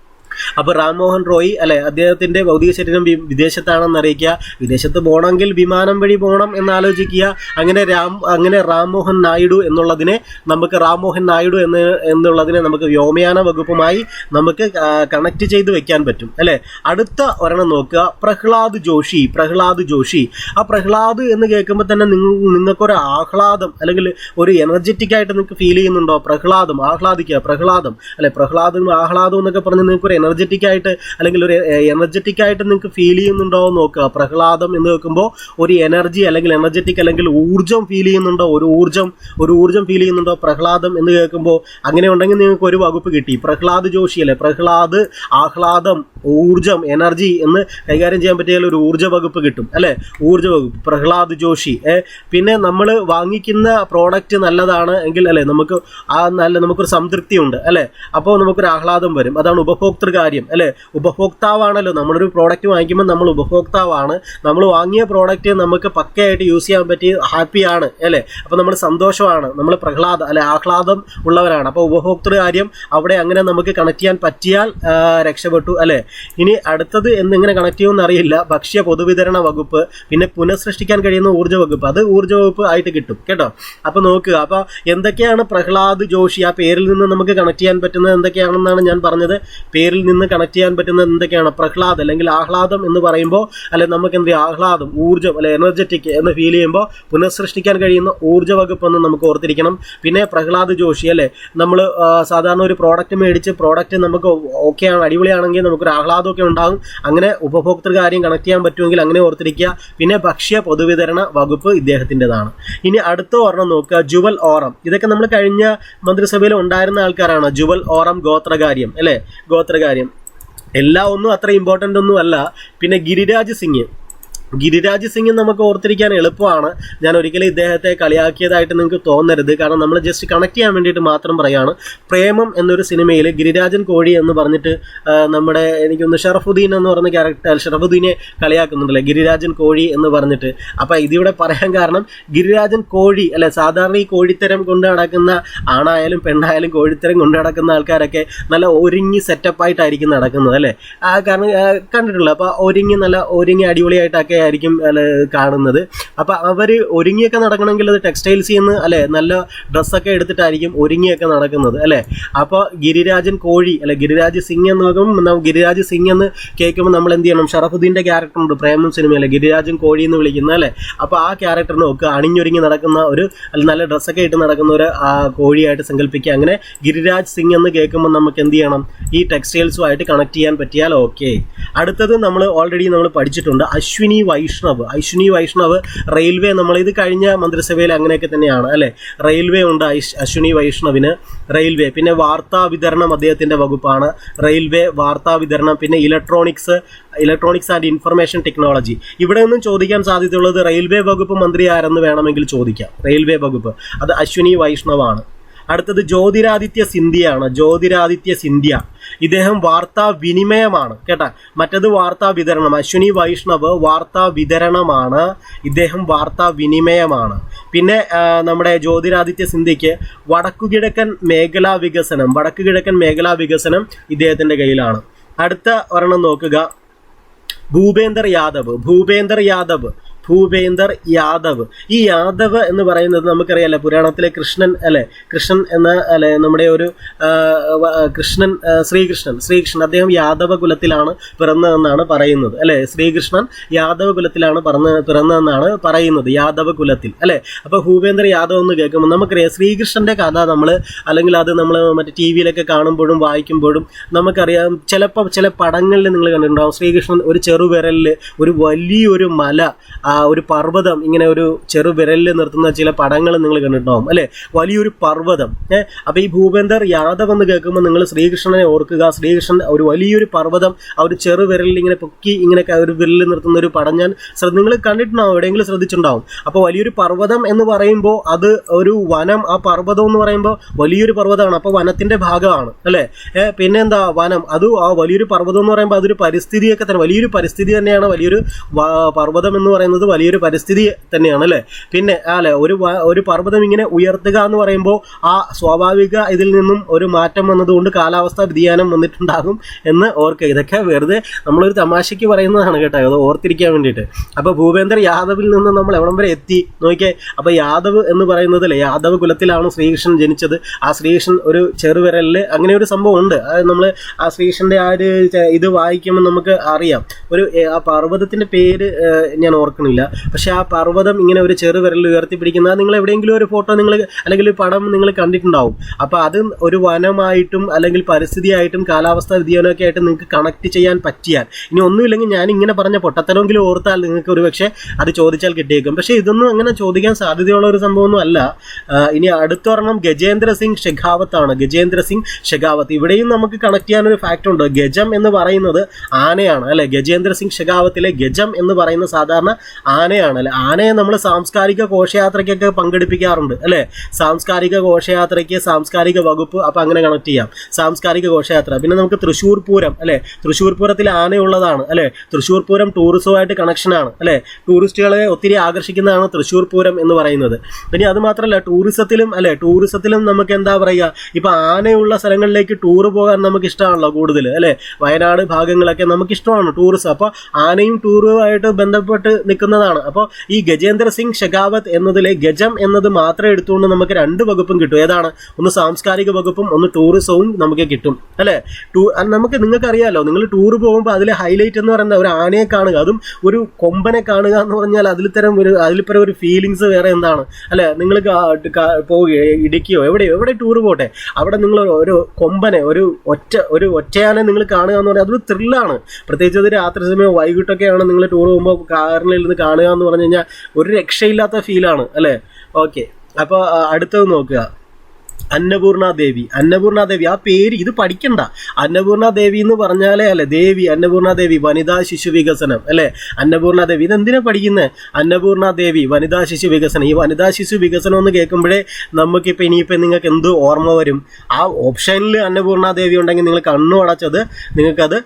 അപ്പൊ റാംമോഹൻ റോയ് അല്ലെ അദ്ദേഹത്തിന്റെ ഭൗതിക ശരീരം വിദേശത്താണെന്ന് അറിയിക്കുക. വിദേശത്ത് പോകണമെങ്കിൽ വിമാനം വഴി പോകണം എന്നാലോചിക്കുക. അങ്ങനെ രാം അങ്ങനെ റാംമോഹൻ നായിഡു എന്നുള്ളതിനെ നമുക്ക് റാംമോഹൻ നായിഡു എന്ന് എന്നുള്ളതിനെ നമുക്ക് വ്യോമയാന വകുപ്പുമായി നമുക്ക് കണക്ട് ചെയ്ത് വെക്കാൻ പറ്റും അല്ലെ? അടുത്ത ഒരെണ്ണം നോക്കുക. പ്രഹ്ലാദ് ജോഷി പ്രഹ്ലാദ് ജോഷി. ആ പ്രഹ്ലാദ് എന്ന് കേൾക്കുമ്പോൾ തന്നെ നിങ്ങൾ നിങ്ങൾക്കൊരു ആഹ്ലാദം അല്ലെങ്കിൽ ഒരു എനർജറ്റിക് ആയിട്ട് നിങ്ങൾക്ക് ഫീൽ ചെയ്യുന്നുണ്ടോ? പ്രഹ്ലാദം ആഹ്ലാദിക്കുക പ്രഹ്ലാദം. അല്ലെ പ്രഹ്ലാദം ആഹ്ലാദം എന്നൊക്കെ പറഞ്ഞ് നിങ്ങൾക്ക് ഒരു എനർജറ്റിക് ആയിട്ട് അല്ലെങ്കിൽ ഒരു എനർജറ്റിക് ആയിട്ട് നിങ്ങൾക്ക് ഫീൽ ചെയ്യുന്നുണ്ടോ എന്ന് നോക്കുക. പ്രഹ്ലാദം എന്ന് വെക്കുമ്പോൾ ഒരു എനർജി അല്ലെങ്കിൽ എനർജറ്റിക് അല്ലെങ്കിൽ ഊർജം ഫീൽ ചെയ്യുന്നുണ്ടോ? ഒരു ഊർജം ഒരു ഊർജം ഫീൽ ചെയ്യുന്നുണ്ടോ? പ്രഹ്ലാദം എന്ന് കേൾക്കുമ്പോൾ അങ്ങനെ ഉണ്ടെങ്കിൽ നിങ്ങൾക്ക് ഒരു വകുപ്പ് കിട്ടി. പ്രഹ്ലാദ് ജോഷി അല്ലെ പ്രഹ്ലാദ് ആഹ്ലാദം ഊർജം എനർജി എന്ന് കൈകാര്യം ചെയ്യാൻ പറ്റിയ ഒരു ഊർജ വകുപ്പ് കിട്ടും അല്ലെ? ഊർജ വകുപ്പ് പ്രഹ്ലാദ് ജോഷി പിന്നെ നമ്മൾ വാങ്ങിക്കുന്ന പ്രോഡക്റ്റ് നല്ലതാണ് എങ്കിൽ അല്ലെ നമുക്ക് ആ നല്ല നമുക്കൊരു സംതൃപ്തി ഉണ്ട് അല്ലെ? അപ്പോൾ നമുക്കൊരു ആഹ്ലാദം വരും. അതാണ് ഉപഭോക്തൃ കാര്യം അല്ലെ? ഉപഭോക്താവാണല്ലോ നമ്മളൊരു പ്രോഡക്റ്റ് വാങ്ങിക്കുമ്പോൾ നമ്മൾ ഉപഭോക്താവാണ്. നമ്മൾ വാങ്ങിയ പ്രോഡക്റ്റ് നമുക്ക് പക്കയായിട്ട് യൂസ് ചെയ്യാൻ പറ്റി ഹാപ്പിയാണ് അല്ലെ? അപ്പോൾ നമ്മൾ സന്തോഷമാണ്. നമ്മൾ പ്രഹ്ലാദ അല്ലെ ആഹ്ലാദം ഉള്ളവരാണ്. അപ്പോൾ ഉപഭോക്തൃ കാര്യം അവിടെ അങ്ങനെ നമുക്ക് കണക്ട് ചെയ്യാൻ പറ്റിയാൽ രക്ഷപ്പെട്ടു അല്ലെ? ഇനി അടുത്തത് എന്തെങ്ങനെ കണക്ട് ചെയ്യുമെന്ന് അറിയില്ല. ഭക്ഷ്യ പൊതുവിതരണ വകുപ്പ് പിന്നെ പുനഃസൃഷ്ടിക്കാൻ കഴിയുന്ന ഊർജ വകുപ്പ്. അത് ഊർജ വകുപ്പ് ആയിട്ട് കിട്ടും കേട്ടോ? അപ്പൊ നോക്കുക അപ്പൊ എന്തൊക്കെയാണ് പ്രഹ്ലാദ് ജോഷി ആ പേരിൽ നിന്ന് നമുക്ക് കണക്ട് ചെയ്യാൻ പറ്റുന്നത് എന്തൊക്കെയാണെന്നാണ് ഞാൻ പറഞ്ഞത്? പേരിൽ നിന്ന് കണക്ട് ചെയ്യാൻ പറ്റുന്നത് എന്തൊക്കെയാണ്? പ്രഹ്ലാദ് അല്ലെങ്കിൽ ആഹ്ലാദം എന്ന് പറയുമ്പോൾ അല്ലെ നമുക്ക് എന്ത് ആഹ്ലാദം ഊർജം അല്ലെ എനർജറ്റിക് എന്ന് ഫീൽ ചെയ്യുമ്പോൾ പുനഃസൃഷ്ടിക്കാൻ കഴിയുന്ന ഊർജ വകുപ്പ് എന്ന് നമുക്ക് ഓർത്തിരിക്കണം. പിന്നെ പ്രഹ്ലാദ് ജോഷി അല്ലെ? നമ്മൾ സാധാരണ ഒരു പ്രോഡക്റ്റ് മേടിച്ച് പ്രോഡക്റ്റ് നമുക്ക് ഓക്കെ ആണ് അടിപൊളിയാണെങ്കിൽ നമുക്കൊരു ആഹ്ലാദമൊക്കെ ഉണ്ടാകും. അങ്ങനെ ഉപഭോക്തൃ കാര്യം കണക്ട് ചെയ്യാൻ പറ്റുമെങ്കിൽ അങ്ങനെ ഓർത്തിരിക്കുക. പിന്നെ ഭക്ഷ്യ പൊതുവിതരണ വകുപ്പ് ഇദ്ദേഹത്തിന്റെതാണ്. ഇനി അടുത്ത ഒരെണ്ണം നോക്കുക. ജുവൽ ഓറം. ഇതൊക്കെ നമ്മൾ കഴിഞ്ഞ മന്ത്രിസഭയിൽ ഉണ്ടായിരുന്ന ആൾക്കാരാണ്? ജുവൽ ഓറം ഗോത്രകാര്യം അല്ലേ? ഗോത്രകാര്യം. എല്ലാ ഒന്നും അത്ര ഇമ്പോർട്ടന്റ് ഒന്നും അല്ല. പിന്നെ ഗിരിരാജ് സിംഗ്. ഗിരിരാജ് സിംഗ് നമുക്ക് ഓർത്തിരിക്കാൻ എളുപ്പമാണ്. ഞാൻ ഒരിക്കലും ഇദ്ദേഹത്തെ കളിയാക്കിയതായിട്ട് നിങ്ങൾക്ക് തോന്നരുത്. കാരണം നമ്മൾ ജസ്റ്റ് കണക്ട് ചെയ്യാൻ വേണ്ടിയിട്ട് മാത്രം പറയാണ്. പ്രേമം എന്നൊരു സിനിമയിൽ ഗിരിരാജൻ കോഴി എന്ന് പറഞ്ഞിട്ട് നമ്മുടെ എനിക്കൊന്ന് ഷറഫുദ്ദീൻ എന്ന് പറഞ്ഞ ക്യാരക്ടർ ഷറഫുദ്ദീനെ കളിയാക്കുന്നുണ്ടല്ലേ? ഗിരിരാജൻ കോഴി എന്ന് പറഞ്ഞിട്ട്. അപ്പം ഇതിവിടെ പറയാൻ കാരണം ഗിരിരാജൻ കോഴി അല്ലെ സാധാരണ ഈ കോഴിത്തരം കൊണ്ട് നടക്കുന്ന ആണായാലും പെണ്ണായാലും കോഴിത്തരം കൊണ്ട് നടക്കുന്ന ആൾക്കാരൊക്കെ നല്ല ഒരുങ്ങി സെറ്റപ്പായിട്ടായിരിക്കും നടക്കുന്നത് അല്ലേ? ആ കാരണം കണ്ടിട്ടുള്ള അപ്പോൾ ഒരുങ്ങി നല്ല ഒരുങ്ങി അടിപൊളിയായിട്ടൊക്കെ ആയിരിക്കും അല്ലെ കാണുന്നത്. അപ്പോൾ അവർ ഒരുങ്ങിയൊക്കെ നടക്കണമെങ്കിൽ അത് ടെക്സ്റ്റൈൽസിൽ നിന്ന് അല്ലെ നല്ല ഡ്രസ്സൊക്കെ എടുത്തിട്ടായിരിക്കും ഒരുങ്ങിയൊക്കെ നടക്കുന്നത് അല്ലേ? അപ്പോൾ ഗിരിരാജൻ കോഴി അല്ലെ ഗിരിരാജ് സിംഗ് എന്ന് നോക്കുമ്പോൾ ഗിരിരാജ് സിംഗ് എന്ന് കേൾക്കുമ്പോൾ നമ്മൾ എന്ത് ചെയ്യണം? ഷറഫുദ്ദീന്റെ ക്യാരക്ടറുണ്ട് പ്രേമം സിനിമയിലെ ഗിരിരാജൻ കോഴി എന്ന് വിളിക്കുന്ന അല്ലേ? അപ്പോൾ ആ ക്യാരക്ടറിനെ നോക്കുക അണിഞ്ഞൊരുങ്ങി നടക്കുന്ന ഒരു നല്ല ഡ്രസ്സൊക്കെ ഇട്ട് നടക്കുന്ന ഒരു കോഴിയായിട്ട് സങ്കല്പിക്കുക. അങ്ങനെ ഗിരിരാജ് സിംഗ് എന്ന് കേൾക്കുമ്പോൾ നമുക്ക് എന്ത് ചെയ്യണം? ഈ ടെക്സ്റ്റൈൽസുമായിട്ട് കണക്ട് ചെയ്യാൻ പറ്റിയാൽ ഓക്കെ അടുത്തത് നമ്മൾ ഓൾറെഡി നമ്മൾ പഠിച്ചിട്ടുണ്ട് അശ്വിനി വൈഷ്ണവ് അശ്വിനി വൈഷ്ണവ് റെയിൽവേ നമ്മൾ ഇത് കഴിഞ്ഞ മന്ത്രിസഭയിൽ അങ്ങനെയൊക്കെ തന്നെയാണ് അല്ലേ? റെയിൽവേ ഉണ്ട് അശ്വിനി വൈഷ്ണവിന് റെയിൽവേ പിന്നെ വാർത്താ വിതരണം അദ്ദേഹത്തിന്റെ വകുപ്പാണ് റെയിൽവേ വാർത്താ വിതരണം പിന്നെ electronics electronics and information technology. ഇവിടെ നിന്നും ചോദിക്കാൻ സാധ്യതയുള്ളത് റെയിൽവേ വകുപ്പ് മന്ത്രി ആരെന്ന് വേണമെങ്കിൽ ചോദിക്കാം റെയിൽവേ വകുപ്പ്. അത് അശ്വിനി വൈഷ്ണവാണ്. അടുത്തത് ജ്യോതിരാദിത്യ സിന്ധ്യയാണ്. ജ്യോതിരാദിത്യ സിന്ധ്യ. ഇദ്ദേഹം വാർത്താ വിനിമയമാണ് കേട്ടാ? മറ്റത് വാർത്താ വിതരണം. അശ്വിനി വൈഷ്ണവ് വാർത്താ വിതരണമാണ്. ഇദ്ദേഹം വാർത്താ വിനിമയമാണ്. പിന്നെ നമ്മുടെ ജ്യോതിരാദിത്യ സിന്ധ്യയ്ക്ക് വടക്കുകിഴക്കൻ മേഖലാ വികസനം വടക്കുകിഴക്കൻ മേഖലാ വികസനം ഇദ്ദേഹത്തിന്റെ കയ്യിലാണ്. അടുത്ത ഒരെണ്ണം നോക്കുക. ഭൂപേന്ദർ യാദവ് ഭൂപേന്ദർ യാദവ്. ഭൂപേന്ദർ യാദവ്. ഈ യാദവ് എന്ന് പറയുന്നത് നമുക്കറിയാലോ പുരാണത്തിലെ കൃഷ്ണൻ അല്ലെ? കൃഷ്ണൻ എന്ന അല്ലെ നമ്മുടെ ഒരു കൃഷ്ണൻ ശ്രീകൃഷ്ണൻ. ശ്രീകൃഷ്ണൻ അദ്ദേഹം യാദവ കുലത്തിലാണ് പിറന്നതെന്നാണ് പറയുന്നത് അല്ലെ? ശ്രീകൃഷ്ണൻ യാദവ കുലത്തിലാണ് പറന്ന് പിറന്നതെന്നാണ് പറയുന്നത് യാദവ കുലത്തിൽ അല്ലെ? അപ്പൊ ഭൂപേന്ദർ യാദവ് എന്ന് കേൾക്കുമ്പോൾ നമുക്കറിയാം ശ്രീകൃഷ്ണന്റെ കഥ നമ്മൾ അല്ലെങ്കിൽ അത് നമ്മൾ മറ്റേ ടി വിയിലൊക്കെ കാണുമ്പോഴും വായിക്കുമ്പോഴും നമുക്കറിയാം ചിലപ്പോൾ ചില പടങ്ങളിൽ നിങ്ങൾ കണ്ടിട്ടുണ്ടാവും ശ്രീകൃഷ്ണൻ ഒരു ചെറുവിരലിൽ ഒരു വലിയൊരു മല ആ ഒരു പർവതം ഇങ്ങനെ ഒരു ചെറു വിരലിൽ നിർത്തുന്ന ചില പടങ്ങൾ നിങ്ങൾ കണ്ടിട്ടുണ്ടാവും അല്ലേ? വലിയൊരു പർവതം ഏഹ് അപ്പൊ ഈ ഭൂപേന്ദർ യാദവ് എന്ന് കേൾക്കുമ്പോൾ നിങ്ങൾ ശ്രീകൃഷ്ണനെ ഓർക്കുക ശ്രീകൃഷ്ണൻ ഒരു വലിയൊരു പർവതം ആ ഒരു ചെറു വിരലിൽ ഇങ്ങനെ പൊക്കി ഇങ്ങനെ ഒരു വിരലിൽ നിർത്തുന്ന ഒരു പടം ഞാൻ നിങ്ങൾ കണ്ടിട്ടുണ്ടാവും എവിടെയെങ്കിലും ശ്രദ്ധിച്ചിട്ടുണ്ടാവും. അപ്പോൾ വലിയൊരു പർവതം എന്ന് പറയുമ്പോൾ അത് ഒരു വനം ആ പർവതം എന്ന് പറയുമ്പോൾ വലിയൊരു പർവതമാണ് അപ്പോൾ വനത്തിന്റെ ഭാഗമാണ് അല്ലേ? പിന്നെ എന്താ വനം? അത് ആ വലിയൊരു പർവതം എന്ന് പറയുമ്പോൾ അതൊരു പരിസ്ഥിതിയൊക്കെ തന്നെ വലിയൊരു പരിസ്ഥിതി തന്നെയാണ് വലിയൊരു പർവതം എന്ന് പറയുന്നത്. വലിയൊരു പരിസ്ഥിതി തന്നെയാണ് അല്ലേ പിന്നെ അല്ലെ ഒരു ഒരു പർവതം ഇങ്ങനെ ഉയർത്തുക എന്ന് പറയുമ്പോൾ ആ സ്വാഭാവിക ഇതിൽ നിന്നും ഒരു മാറ്റം വന്നതുകൊണ്ട് കാലാവസ്ഥാ വ്യതിയാനം വന്നിട്ടുണ്ടാകും എന്ന് ഓർക്കുക. ഇതൊക്കെ വെറുതെ നമ്മളൊരു തമാശയ്ക്ക് പറയുന്നതാണ് കേട്ടോ. അത് ഓർത്തിരിക്കാൻ വേണ്ടിയിട്ട്. അപ്പോൾ ഭൂപേന്ദർ യാദവിൽ നിന്ന് നമ്മൾ എവിടം വരെ എത്തി? നോക്കിയേ. അപ്പോൾ യാദവ് എന്ന് പറയുന്നത് അല്ലേ യാദവ് കുലത്തിലാണ് ശ്രീകൃഷ്ണൻ ജനിച്ചത്. ആ ശ്രീകൃഷ്ണൻ ഒരു ചെറുവിരലിൽ അങ്ങനെ ഒരു സംഭവം ഉണ്ട്. നമ്മൾ ആ ശ്രീകൃഷ്ണന്റെ ആ ഒരു ഇത് വായിക്കുമ്പോൾ നമുക്ക് അറിയാം. ഒരു ആ പർവതത്തിന്റെ പേര് ഞാൻ ഓർക്കണില്ല. പക്ഷെ ആ പർവതം ഇങ്ങനെ ഒരു ചെറു വിരൽ ഉയർത്തി പിടിക്കുന്ന നിങ്ങൾ എവിടെയെങ്കിലും ഒരു ഫോട്ടോ നിങ്ങൾ അല്ലെങ്കിൽ ഒരു പടം നിങ്ങൾ കണ്ടിട്ടുണ്ടാവും. അപ്പോൾ അത് ഒരു വനമായിട്ടും അല്ലെങ്കിൽ പരിസ്ഥിതിയായിട്ടും കാലാവസ്ഥാ വ്യതിയാനമൊക്കെ ആയിട്ട് നിങ്ങൾക്ക് കണക്ട് ചെയ്യാൻ പറ്റിയാൽ. ഇനി ഒന്നുമില്ലെങ്കിൽ ഞാൻ ഇങ്ങനെ പറഞ്ഞ പൊട്ടത്തരമെങ്കിലും ഓർത്താൽ നിങ്ങൾക്ക് ഒരു പക്ഷേ അത് ചോദിച്ചാൽ കിട്ടിയേക്കും. പക്ഷേ ഇതൊന്നും അങ്ങനെ ചോദിക്കാൻ സാധ്യതയുള്ള ഒരു സംഭവമൊന്നും അല്ല. ഇനി അടുത്തൊരെണ്ണം ഗജേന്ദ്ര സിംഗ് ഷെഖാവത്താണ്. ഗജേന്ദ്ര സിംഗ് ഷെഖാവത്ത്. ഇവിടെയും നമുക്ക് കണക്ട് ചെയ്യാൻ ഒരു ഫാക്ട് ഉണ്ട്. ഗജം എന്ന് പറയുന്നത് ആനയാണ്. അല്ലെ? ഗജേന്ദ്ര സിംഗ് ഷെഖാവത്തിലെ ഗജം എന്ന് പറയുന്ന സാധാരണ ആനയാണ് അല്ലെ? ആനയെ നമ്മൾ സാംസ്കാരിക ഘോഷയാത്രയ്ക്കൊക്കെ പങ്കെടുപ്പിക്കാറുണ്ട് അല്ലെ? സാംസ്കാരിക ഘോഷയാത്രയ്ക്ക് സാംസ്കാരിക വകുപ്പ് അപ്പൊ അങ്ങനെ കണക്ട് ചെയ്യാം. സാംസ്കാരിക ഘോഷയാത്ര. പിന്നെ നമുക്ക് തൃശ്ശൂർ പൂരം അല്ലെ? തൃശ്ശൂർ പൂരത്തിൽ ആനയുള്ളതാണ് അല്ലെ? തൃശ്ശൂർ പൂരം ടൂറിസവുമായിട്ട് കണക്ഷനാണ് അല്ലെ? ടൂറിസ്റ്റുകളെ ഒത്തിരി ആകർഷിക്കുന്നതാണ് തൃശ്ശൂർ പൂരം എന്ന് പറയുന്നത്. പിന്നെ അത് മാത്രമല്ല ടൂറിസത്തിലും അല്ലെ? ടൂറിസത്തിലും നമുക്ക് എന്താ പറയുക ഇപ്പൊ ആനയുള്ള സ്ഥലങ്ങളിലേക്ക് ടൂർ പോകാൻ നമുക്ക് ഇഷ്ടമാണല്ലോ കൂടുതൽ അല്ലെ? വയനാട് ഭാഗങ്ങളൊക്കെ നമുക്ക് ഇഷ്ടമാണ് ടൂറിസം. അപ്പോൾ ആനയും ടൂറുമായിട്ട് ബന്ധപ്പെട്ട് നിൽക്കുന്നതാണ് അപ്പോൾ ഈ ഗജേന്ദ്ര സിംഗ് ഷെഖാവത്ത് എന്നതിലെ ഗജം എന്നത് മാത്രം എടുത്തുകൊണ്ട് നമുക്ക് രണ്ട് വകുപ്പും കിട്ടും. ഏതാണ്? ഒന്ന് സാംസ്കാരിക വകുപ്പും ഒന്ന് ടൂറിസവും നമുക്ക് കിട്ടും. അല്ലേ? ടൂ നമുക്ക് നിങ്ങൾക്ക് അറിയാലോ നിങ്ങൾ ടൂർ പോകുമ്പോൾ അതിലെ ഹൈലൈറ്റ് എന്ന് പറയുന്നത് ഒരു ആനയെ കാണുക അതും ഒരു കൊമ്പനെ കാണുക എന്ന് പറഞ്ഞാൽ അതിൽ തരം ഒരു അതിൽ ഒരു ഫീലിങ്സ് വേറെ എന്താണ്? അല്ലേ? നിങ്ങൾ പോവുകയോ ഇടുക്കിയോ എവിടെയോ എവിടെ ടൂർ പോട്ടെ അവിടെ നിങ്ങൾ ഒരു കൊമ്പനെ ഒരു ഒറ്റ ഒരു ഒറ്റയാനെ നിങ്ങൾ കാണുക എന്ന് പറഞ്ഞാൽ അതൊരു ത്രില്ലാണ് പ്രത്യേകിച്ച് അത് രാത്രി സമയം വൈകിട്ടൊക്കെയാണ് നിങ്ങൾ ടൂർ പോകുമ്പോൾ കാറിൽ ഇരുന്ന് കാണുക എന്ന് പറഞ്ഞു കഴിഞ്ഞാൽ ഒരു രക്ഷയില്ലാത്ത ഫീലാണ് അല്ലേ? ഓക്കെ അപ്പോൾ അടുത്തത് നോക്കുക. അന്നപൂർണ ദേവി അന്നപൂർണ ദേവി ആ പേര് ഇത് പഠിക്കണ്ട. അന്നപൂർണ ദേവി എന്ന് പറഞ്ഞാലേ അല്ലെ ദേവി അന്നപൂർണ ദേവി വനിതാ ശിശു വികസനം അല്ലെ? അന്നപൂർണ ദേവി ഇതെന്തിനാ പഠിക്കുന്നത് അന്നപൂർണ ദേവി വനിതാ ശിശു വികസനം. ഈ വനിതാ ശിശു വികസനം എന്ന് കേൾക്കുമ്പോഴേ നമുക്കിപ്പോൾ ഇനിയിപ്പോൾ നിങ്ങൾക്ക് എന്ത് ഓർമ്മ വരും. ആ ഓപ്ഷനിൽ അന്നപൂർണ ദേവി ഉണ്ടെങ്കിൽ നിങ്ങൾ കണ്ണു അടച്ചത് നിങ്ങൾക്കത്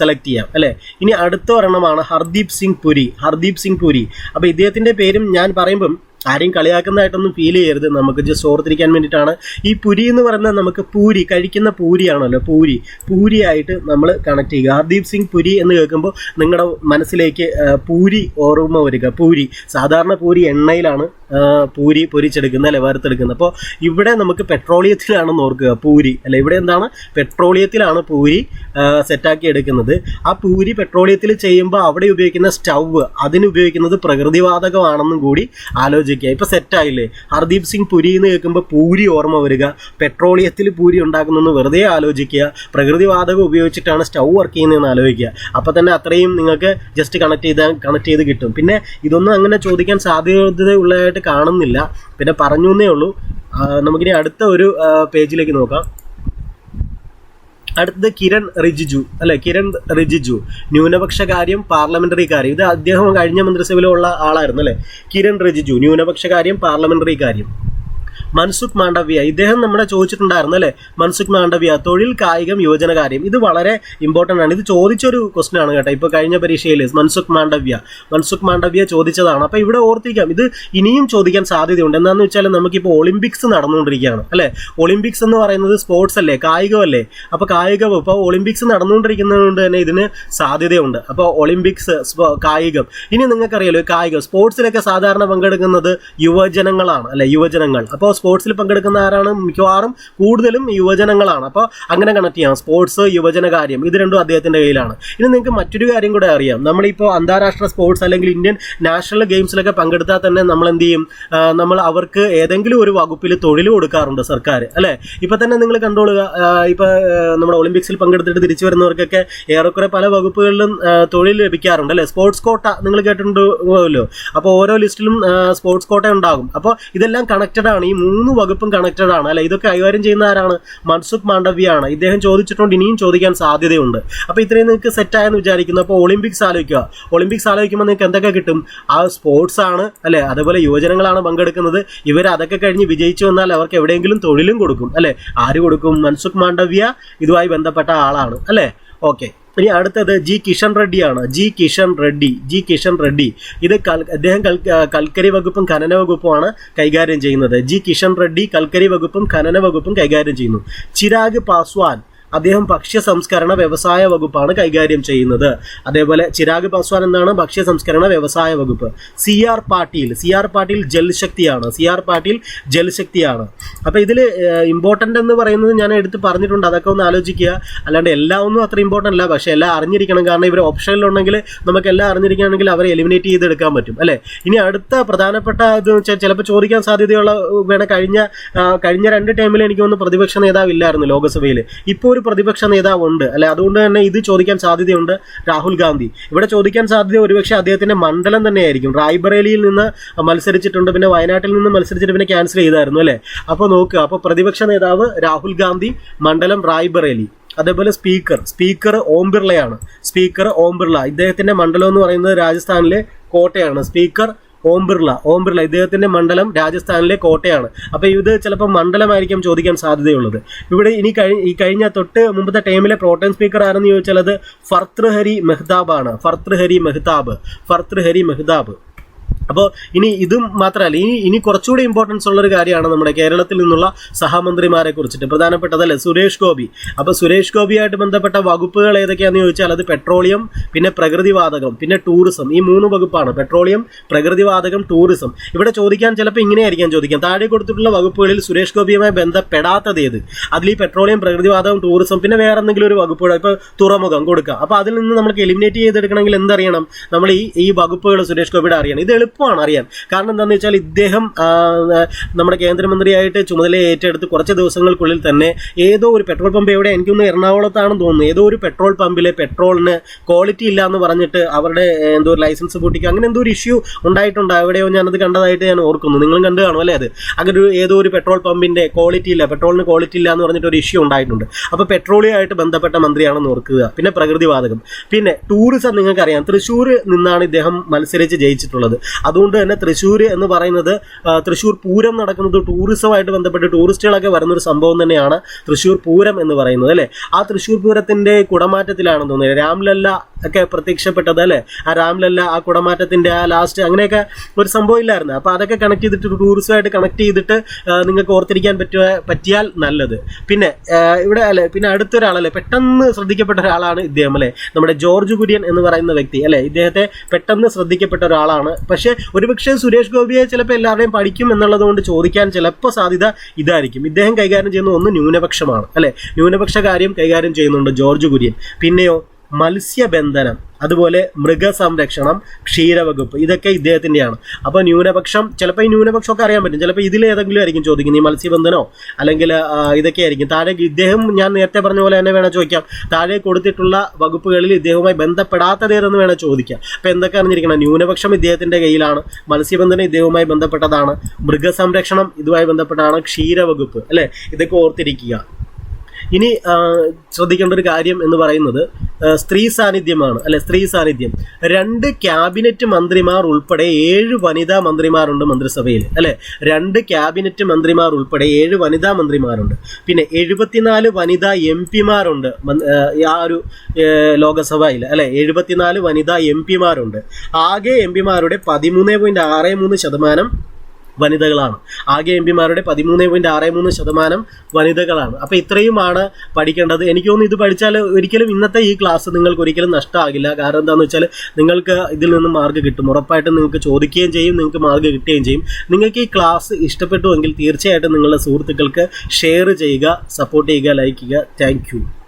സെലക്ട് ചെയ്യാം അല്ലെ? ഇനി അടുത്ത ഒരെണ്ണമാണ് ഹർദീപ് സിംഗ് പുരി. ഹർദീപ് സിംഗ് പുരി. അപ്പോൾ ഇദ്ദേഹത്തിന്റെ പേരും ഞാൻ പറയുമ്പം ആരെയും കളിയാക്കുന്നതായിട്ടൊന്നും ഫീൽ ചെയ്യരുത്. നമുക്ക് ജസ്റ്റ് ഓർത്തിരിക്കാൻ വേണ്ടിയിട്ടാണ്. ഈ പുരി എന്ന് പറയുന്നത് നമുക്ക് പൂരി കഴിക്കുന്ന പൂരിയാണല്ലോ പൂരി. പൂരിയായിട്ട് നമ്മൾ കണക്ട് ചെയ്യുക. ഹർദീപ് സിംഗ് പുരി എന്ന് കേൾക്കുമ്പോൾ നിങ്ങളുടെ മനസ്സിലേക്ക് പൂരി ഓർമ്മ വരിക. പൂരി. സാധാരണ പൂരി എണ്ണയിലാണ് പൂരി പൊരിച്ചെടുക്കുന്നത് അല്ലെ വറുത്തെടുക്കുന്നത്. അപ്പോൾ ഇവിടെ നമുക്ക് പെട്രോളിയത്തിലാണെന്ന് ഓർക്കുക. പൂരി. അല്ലെ ഇവിടെ എന്താണ്? പെട്രോളിയത്തിലാണ് പൂരി സെറ്റാക്കി എടുക്കുന്നത്. ആ പൂരി പെട്രോളിയത്തിൽ ചെയ്യുമ്പോൾ അവിടെ ഉപയോഗിക്കുന്ന സ്റ്റൗവ് അതിന് ഉപയോഗിക്കുന്നത് പ്രകൃതിവാതകമാണെന്നും കൂടി ആലോചിക്കുക. ഇപ്പൊ സെറ്റായില്ലേ ഹർദീപ് സിംഗ് പുരി എന്ന് കേൾക്കുമ്പോൾ പൂരി ഓർമ്മ വരിക. പെട്രോളിയത്തിൽ പൂരി ഉണ്ടാക്കുന്നെന്ന് വെറുതെ ആലോചിക്കുക. പ്രകൃതിവാതകം ഉപയോഗിച്ചിട്ടാണ് സ്റ്റൗ വർക്ക് ചെയ്യുന്നതെന്ന് ആലോചിക്കുക. അപ്പൊ തന്നെ അത്രയും നിങ്ങൾക്ക് ജസ്റ്റ് കണക്ട് ചെയ്താൽ കണക്ട് ചെയ്ത് കിട്ടും. പിന്നെ ഇതൊന്നും അങ്ങനെ ചോദിക്കാൻ സാധ്യതയുള്ളതായിട്ട് കാണുന്നില്ല. പിന്നെ പറഞ്ഞു എന്നേ ഉള്ളൂ നമുക്കിനി അടുത്ത ഒരു പേജിലേക്ക് നോക്കാം. അടുത്തത് കിരൺ റിജിജു അല്ലെ? കിരൺ റിജിജു. ന്യൂനപക്ഷ കാര്യം പാർലമെന്ററി കാര്യം ഇത് അദ്ദേഹം കഴിഞ്ഞ മന്ത്രിസഭയിലുള്ള ആളായിരുന്നു അല്ലെ? കിരൺ റിജിജു ന്യൂനപക്ഷ കാര്യം പാർലമെന്ററി കാര്യം മൻസുഖ് മാണ്ഡവ്യ. ഇദ്ദേഹം നമ്മളെ ചോദിച്ചിട്ടുണ്ടായിരുന്നു അല്ലെ? മൻസുഖ് മാണ്ഡവ്യ തൊഴിൽ കായികം യുവജന കാര്യം. ഇത് വളരെ ഇമ്പോർട്ടന്റ് ആണ്. ഇത് ചോദിച്ചൊരു ക്വസ്റ്റൻ ആണ് കേട്ടോ. ഇപ്പോൾ കഴിഞ്ഞ പരീക്ഷയിൽ മൻസുഖ് മാണ്ഡവ്യ. മൻസുഖ് മാണ്ഡവ്യ ചോദിച്ചതാണ്. അപ്പോൾ ഇവിടെ ഓർത്തിരിക്കാം ഇത് ഇനിയും ചോദിക്കാൻ സാധ്യതയുണ്ട്. എന്താണെന്ന് വെച്ചാൽ നമുക്കിപ്പോൾ ഒളിമ്പിക്സ് നടന്നുകൊണ്ടിരിക്കുകയാണ് അല്ലേ? ഒളിമ്പിക്സ് എന്ന് പറയുന്നത് സ്പോർട്സ് അല്ലേ? കായികമല്ലേ? അപ്പോൾ കായികം ഇപ്പോൾ ഒളിമ്പിക്സ് നടന്നുകൊണ്ടിരിക്കുന്നതുകൊണ്ട് തന്നെ ഇതിന് സാധ്യതയുണ്ട്. അപ്പോൾ ഒളിമ്പിക്സ് കായികം. ഇനി നിങ്ങൾക്കറിയാലോ കായികം. സ്പോർട്സിലൊക്കെ സാധാരണ പങ്കെടുക്കുന്നത് യുവജനങ്ങളാണ് അല്ലെ? യുവജനങ്ങൾ. അപ്പോൾ സ്പോർട്സിൽ പങ്കെടുക്കുന്ന ആരാണ്? മിക്കവാറും കൂടുതലും യുവജനങ്ങളാണ്. അപ്പോൾ അങ്ങനെ കണക്ട് ചെയ്യാം. സ്പോർട്സ് യുവജനകാര്യം ഇത് രണ്ടും അദ്ദേഹത്തിന്റെ കയ്യിലാണ്. ഇനി നിങ്ങൾക്ക് മറ്റൊരു കാര്യം കൂടെ അറിയാം. നമ്മളിപ്പോൾ അന്താരാഷ്ട്ര സ്പോർട്സ് അല്ലെങ്കിൽ ഇന്ത്യൻ നാഷണൽ ഗെയിംസിലൊക്കെ പങ്കെടുത്താൽ തന്നെ നമ്മൾ എന്ത് ചെയ്യും? നമ്മൾ അവർക്ക് ഏതെങ്കിലും ഒരു വകുപ്പിൽ തൊഴിൽ കൊടുക്കാറുണ്ട് സർക്കാർ അല്ലേ? ഇപ്പം തന്നെ നിങ്ങൾ കണ്ടോളുക. ഇപ്പോൾ നമ്മുടെ ഒളിമ്പിക്സിൽ പങ്കെടുത്തിട്ട് തിരിച്ചു വരുന്നവർക്കൊക്കെ ഏറെക്കുറെ പല വകുപ്പുകളിലും തൊഴിൽ ലഭിക്കാറുണ്ട് അല്ലേ? സ്പോർട്സ് കോട്ട നിങ്ങൾ കേട്ടിട്ടുണ്ടല്ലോ അപ്പോൾ ഓരോ ലിസ്റ്റിലും സ്പോർട്സ് കോട്ട ഉണ്ടാകും. അപ്പോൾ ഇതെല്ലാം കണക്റ്റഡ് ആണ്. ഈ മൂന്ന് വകുപ്പും കണക്റ്റഡ് ആണ്. അല്ലെ? ഇതൊക്കെ കൈകാര്യം ചെയ്യുന്ന ആരാണ്? മൻസുഖ് മാണ്ഡവ്യ ആണ് ഇദ്ദേഹം ചോദിച്ചിട്ടുണ്ട് ഇനിയും ചോദിക്കാൻ സാധ്യതയുണ്ട്. അപ്പോൾ ഇത്രയും നിങ്ങൾക്ക് സെറ്റായെന്ന് വിചാരിക്കുന്നു. അപ്പോൾ ഒളിമ്പിക്സ് ആലോചിക്കുക. ഒളിമ്പിക്സ് ആലോചിക്കുമ്പോൾ നിങ്ങൾക്ക് എന്തൊക്കെ കിട്ടും? ആ സ്പോർട്സ് ആണ് അല്ലെ? അതേപോലെ യുവജനങ്ങളാണ് പങ്കെടുക്കുന്നത്. ഇവർ അതൊക്കെ കഴിഞ്ഞ് വിജയിച്ചു വന്നാൽ അവർക്ക് എവിടെയെങ്കിലും തൊഴിലും കൊടുക്കും അല്ലെ? ആര് കൊടുക്കും? മൻസുഖ് മാണ്ഡവ്യ ഇതുമായി ബന്ധപ്പെട്ട ആളാണ് അല്ലെ? ഓക്കെ ഇനി അടുത്തത് G Kishan റെഡ്ഡിയാണ്. G Kishan Reddy G Kishan Reddy. ഇത് കൽ അദ്ദേഹം കൽ കൽക്കരി വകുപ്പും ഖനന വകുപ്പുമാണ് കൈകാര്യം ചെയ്യുന്നത്. ജി കിഷൻ റെഡ്ഡി കൽക്കരി വകുപ്പും ഖനന വകുപ്പും കൈകാര്യം ചെയ്യുന്നു. ചിരാഗ് പാസ്വാൻ അദ്ദേഹം ഭക്ഷ്യ സംസ്കരണ വ്യവസായ വകുപ്പാണ് കൈകാര്യം ചെയ്യുന്നത്. അതേപോലെ ചിരാഗ് പാസ്വാൻ എന്നാണ് ഭക്ഷ്യ സംസ്കരണ വ്യവസായ വകുപ്പ്. C R Patil C R Patil ജൽശക്തിയാണ് C R Patil ജൽശക്തിയാണ്. അപ്പോൾ ഇതിൽ ഇമ്പോർട്ടന്റ് എന്ന് പറയുന്നത് ഞാൻ എടുത്ത് പറഞ്ഞിട്ടുണ്ട് അതൊക്കെ ഒന്ന് ആലോചിക്കുക. അല്ലാണ്ട് എല്ലാം ഒന്നും അത്ര ഇമ്പോർട്ടന്റ് അല്ല പക്ഷേ എല്ലാം അറിഞ്ഞിരിക്കണം. കാരണം ഇവർ ഓപ്ഷനിലുണ്ടെങ്കിൽ നമുക്ക് എല്ലാം അറിഞ്ഞിരിക്കുകയാണെങ്കിൽ അവരെ എലിമിനേറ്റ് ചെയ്തെടുക്കാൻ പറ്റും അല്ലേ? ഇനി അടുത്ത പ്രധാനപ്പെട്ട ഇത് വെച്ചാൽ ചിലപ്പോൾ ചോദിക്കാൻ സാധ്യതയുള്ള വേണം കഴിഞ്ഞ കഴിഞ്ഞ രണ്ട് ടൈമിൽ എനിക്ക് തോന്നുന്നു പ്രതിപക്ഷ നേതാവ് ഇല്ലായിരുന്നു ലോകസഭയിൽ ഇപ്പോൾ ഒരു പ്രതിപക്ഷ നേതാവ് ഉണ്ട് അല്ലെ? അതുകൊണ്ട് തന്നെ ഇത് ചോദിക്കാൻ സാധ്യതയുണ്ട് രാഹുൽ ഗാന്ധി. ഇവിടെ ചോദിക്കാൻ സാധ്യത ഒരുപക്ഷെ അദ്ദേഹത്തിന്റെ മണ്ഡലം തന്നെയായിരിക്കും. റായ്ബറേലിയിൽ നിന്ന് മത്സരിച്ചിട്ടുണ്ട് പിന്നെ വയനാട്ടിൽ നിന്ന് മത്സരിച്ചിട്ട് പിന്നെ ക്യാൻസൽ ചെയ്തായിരുന്നു അല്ലെ? അപ്പോൾ നോക്കുക അപ്പോൾ പ്രതിപക്ഷ നേതാവ് രാഹുൽ ഗാന്ധി മണ്ഡലം റായ്ബറേലി. അതേപോലെ സ്പീക്കർ സ്പീക്കർ ഓം ബിർളയാണ് സ്പീക്കർ ഓം ബിർള ഇദ്ദേഹത്തിന്റെ മണ്ഡലം എന്ന് പറയുന്നത് രാജസ്ഥാനിലെ കോട്ടയാണ്. സ്പീക്കർ ഓം ബിർള ഓം ബിർള ഇദ്ദേഹത്തിന്റെ മണ്ഡലം രാജസ്ഥാനിലെ കോട്ടയാണ്. അപ്പൊ ഇത് ചിലപ്പോൾ മണ്ഡലമായിരിക്കും ചോദിക്കാൻ സാധ്യതയുള്ളത്. ഇവിടെ ഇനി കഴി ഈ കഴിഞ്ഞ തൊട്ട് മുമ്പത്തെ ടൈമിലെ പ്രോട്ടേൺ സ്പീക്കർ ആരെന്ന് ചോദിച്ചാൽ അത് ഫർത്തൃഹരി മെഹ്താബ് ആണ് ഫർത്തൃഹരി മെഹ്താബ്. ഫർത്തൃഹരി മെഹ്താബ്. അപ്പോൾ ഇനി ഇതും മാത്രമല്ല ഇനി ഇനി കുറച്ചുകൂടി ഇമ്പോർട്ടൻസ് ഉള്ള ഒരു കാര്യമാണ് നമ്മുടെ കേരളത്തിൽ നിന്നുള്ള സഹമന്ത്രിമാരെ കുറിച്ചിട്ട് പ്രധാനപ്പെട്ടതല്ലേ സുരേഷ് ഗോപി. അപ്പോൾ സുരേഷ് ഗോപിയായിട്ട് ബന്ധപ്പെട്ട വകുപ്പുകൾ ഏതൊക്കെയാണെന്ന് ചോദിച്ചാൽ അത് പെട്രോളിയം പിന്നെ പ്രകൃതിവാതകം പിന്നെ ടൂറിസം ഈ മൂന്ന് വകുപ്പാണ്. പെട്രോളിയം പ്രകൃതിവാതകം ടൂറിസം ഇവിടെ ചോദിക്കാൻ ചിലപ്പോൾ ഇങ്ങനെയായിരിക്കാം ചോദിക്കാം. താഴെ കൊടുത്തിട്ടുള്ള വകുപ്പുകളിൽ സുരേഷ് ഗോപിയുമായി ബന്ധപ്പെടാത്തത് ഏത്? അതിൽ ഈ പെട്രോളിയം പ്രകൃതിവാതകം ടൂറിസം പിന്നെ വേറെ എന്തെങ്കിലും ഒരു വകുപ്പുകൾ ഇപ്പോൾ തുറമുഖം കൊടുക്കുക. അപ്പോൾ അതിൽ നിന്ന് നമുക്ക് എലിമിനേറ്റ് ചെയ്തെടുക്കണമെങ്കിൽ എന്തറിയണം നമ്മൾ ഈ ഈ വകുപ്പുകൾ സുരേഷ് ഗോപിയുടെ അറിയണം. ഇത് എളുപ്പമാണ് എളുപ്പമാണ് അറിയാൻ. കാരണം എന്താണെന്ന് വെച്ചാൽ ഇദ്ദേഹം നമ്മുടെ കേന്ദ്രമന്ത്രിയായിട്ട് ചുമതല ഏറ്റെടുത്ത് കുറച്ച് ദിവസങ്ങൾക്കുള്ളിൽ തന്നെ ഏതോ ഒരു പെട്രോൾ പമ്പ് എവിടെ എനിക്കൊന്ന് എറണാകുളത്താണെന്ന് തോന്നുന്നു. ഏതോ ഒരു പെട്രോൾ പമ്പിലെ പെട്രോളിന് ക്വാളിറ്റി ഇല്ല എന്ന് പറഞ്ഞിട്ട് അവരുടെ എന്തോ ഒരു ലൈസൻസ് പൊട്ടിക്കുക അങ്ങനെ എന്തോ ഒരു ഇഷ്യൂ ഉണ്ടായിട്ടുണ്ട്. എവിടെയോ ഞാനത് കണ്ടതായിട്ട് ഞാൻ ഓർക്കുന്നു. നിങ്ങളും കണ്ടു കാണും അല്ലേ അത്? അങ്ങനെ ഒരു ഏതോ ഒരു പെട്രോൾ പമ്പിന്റെ ക്വാളിറ്റി ഇല്ല പെട്രോളിന് ക്വാളിറ്റി ഇല്ല എന്ന് പറഞ്ഞിട്ട് ഒരു ഇഷ്യൂ ഉണ്ടായിട്ടുണ്ട്. അപ്പോൾ പെട്രോളിയായിട്ട് ബന്ധപ്പെട്ട മന്ത്രിയാണെന്ന് ഓർക്കുക. പിന്നെ പ്രകൃതിവാതകം പിന്നെ ടൂറിസം നിങ്ങൾക്കറിയാം. തൃശ്ശൂർ നിന്നാണ് ഇദ്ദേഹം മത്സരിച്ച് ജയിച്ചിട്ടുള്ളത്. അതുകൊണ്ട് തന്നെ തൃശ്ശൂർ എന്ന് പറയുന്നത് തൃശ്ശൂർ പൂരം നടക്കുന്നത് ടൂറിസമായിട്ട് ബന്ധപ്പെട്ട് ടൂറിസ്റ്റുകളൊക്കെ വരുന്ന ഒരു സംഭവം തന്നെയാണ് തൃശ്ശൂർ പൂരം എന്ന് പറയുന്നത് അല്ലേ? ആ തൃശ്ശൂർ പൂരത്തിന്റെ കുടമാറ്റത്തിലാണെന്ന് തോന്നുന്നത് രാംലല്ല ഒക്കെ പ്രത്യക്ഷപ്പെട്ടത് അല്ലേ? ആ രാംലല്ല ആ കുടമാറ്റത്തിന്റെ ആ ലാസ്റ്റ് അങ്ങനെയൊക്കെ ഒരു സംഭവം ഇല്ലായിരുന്നു. അപ്പോൾ അതൊക്കെ കണക്ട് ചെയ്തിട്ട് ടൂറിസമായിട്ട് കണക്ട് ചെയ്തിട്ട് നിങ്ങൾക്ക് ഓർത്തിരിക്കാൻ പറ്റുക പറ്റിയാൽ നല്ലത്. പിന്നെ ഇവിടെ അല്ലേ? പിന്നെ അടുത്തൊരാളല്ലേ? പെട്ടെന്ന് ശ്രദ്ധിക്കപ്പെട്ട ഒരാളാണ് ഇദ്ദേഹം അല്ലേ? നമ്മുടെ ജോർജ് കുര്യൻ എന്ന് പറയുന്ന വ്യക്തി അല്ലേ? ഇദ്ദേഹത്തെ പെട്ടെന്ന് ശ്രദ്ധിക്കപ്പെട്ട ഒരാളാണ്. പക്ഷേ ഒരുപക്ഷെ സുരേഷ് ഗോപിയെ ചിലപ്പോൾ എല്ലാവരുടെയും പഠിക്കും എന്നുള്ളത് കൊണ്ട് ചോദിക്കാൻ ചിലപ്പോൾ സാധ്യത ഇതായിരിക്കും. ഇദ്ദേഹം കൈകാര്യം ചെയ്യുന്ന ഒന്ന് ന്യൂനപക്ഷമാണ് അല്ലെ? ന്യൂനപക്ഷ കാര്യം കൈകാര്യം ചെയ്യുന്നുണ്ട് ജോർജ് കുര്യൻ. പിന്നെയോ? മത്സ്യബന്ധനം അതുപോലെ മൃഗസംരക്ഷണം ക്ഷീരവകുപ്പ് ഇതൊക്കെ ഇദ്ദേഹത്തിന്റെയാണ് അപ്പോൾ ന്യൂനപക്ഷം ചിലപ്പോൾ ഈ ന്യൂനപക്ഷമൊക്കെ അറിയാൻ പറ്റും. ചിലപ്പോൾ ഇതിലേതെങ്കിലും ആയിരിക്കും ചോദിക്കുന്നത് ഈ മത്സ്യബന്ധനോ അല്ലെങ്കിൽ ഇതൊക്കെ ആയിരിക്കും. താഴെ ഇദ്ദേഹം ഞാൻ നേരത്തെ പറഞ്ഞ പോലെ തന്നെ വേണം ചോദിക്കാം. താഴെ കൊടുത്തിട്ടുള്ള വകുപ്പുകളിൽ ഇദ്ദേഹവുമായി ബന്ധപ്പെടാത്തതേതെന്ന് വേണം ചോദിക്കാം. അപ്പോൾ എന്തൊക്കെ അറിഞ്ഞിരിക്കണം? ന്യൂനപക്ഷം ഇദ്ദേഹത്തിന്റെ കയ്യിലാണ് മത്സ്യബന്ധനം ഇദ്ദേഹവുമായി ബന്ധപ്പെട്ടതാണ് മൃഗസംരക്ഷണം ഇതുമായി ബന്ധപ്പെട്ടതാണ് ക്ഷീരവകുപ്പ് അല്ലേ? ഇതൊക്കെ ഓർത്തിരിക്കുക. ഇനി ശ്രദ്ധിക്കേണ്ട ഒരു കാര്യം എന്ന് പറയുന്നത് സ്ത്രീ സാന്നിധ്യമാണ് അല്ലെ സ്ത്രീ സാന്നിധ്യം. രണ്ട് ക്യാബിനറ്റ് മന്ത്രിമാർ ഉൾപ്പെടെ ഏഴ് വനിതാ മന്ത്രിമാരുണ്ട് മന്ത്രിസഭയിൽ അല്ലെ? രണ്ട് ക്യാബിനറ്റ് മന്ത്രിമാർ ഉൾപ്പെടെ ഏഴ് വനിതാ മന്ത്രിമാരുണ്ട്. പിന്നെ എഴുപത്തിനാല് വനിതാ എം പിമാരുണ്ട് ആ ഒരു ലോകസഭയിൽ അല്ലെ? എഴുപത്തിനാല് വനിതാ എം പിമാരുണ്ട്. ആകെ എം പിമാരുടെ പതിമൂന്ന് പോയിന്റ് ആറ് മൂന്ന് ശതമാനം വനിതകളാണ്. ആകെ എം പിമാരുടെ പതിമൂന്ന് പോയിന്റ് ആറ് മൂന്ന് ശതമാനം വനിതകളാണ്. അപ്പോൾ ഇത്രയുമാണ് പഠിക്കേണ്ടത്. എനിക്ക് തോന്നുന്നു ഇത് പഠിച്ചാൽ ഒരിക്കലും ഇന്നത്തെ ഈ ക്ലാസ് നിങ്ങൾക്ക് ഒരിക്കലും നഷ്ടമാകില്ല കാരണം എന്താണെന്ന് വെച്ചാൽ നിങ്ങൾക്ക് ഇതിൽ നിന്ന് മാർക്ക് കിട്ടും. ഉറപ്പായിട്ടും നിങ്ങൾക്ക് ചോദിക്കുകയും ചെയ്യും നിങ്ങൾക്ക് മാർക്ക് കിട്ടുകയും ചെയ്യും. നിങ്ങൾക്ക് ഈ ക്ലാസ് ഇഷ്ടപ്പെട്ടുവെങ്കിൽ തീർച്ചയായിട്ടും നിങ്ങളുടെ സുഹൃത്തുക്കൾക്ക് ഷെയർ ചെയ്യുക സപ്പോർട്ട് ചെയ്യുക ലൈക്ക് ചെയ്യുക. താങ്ക്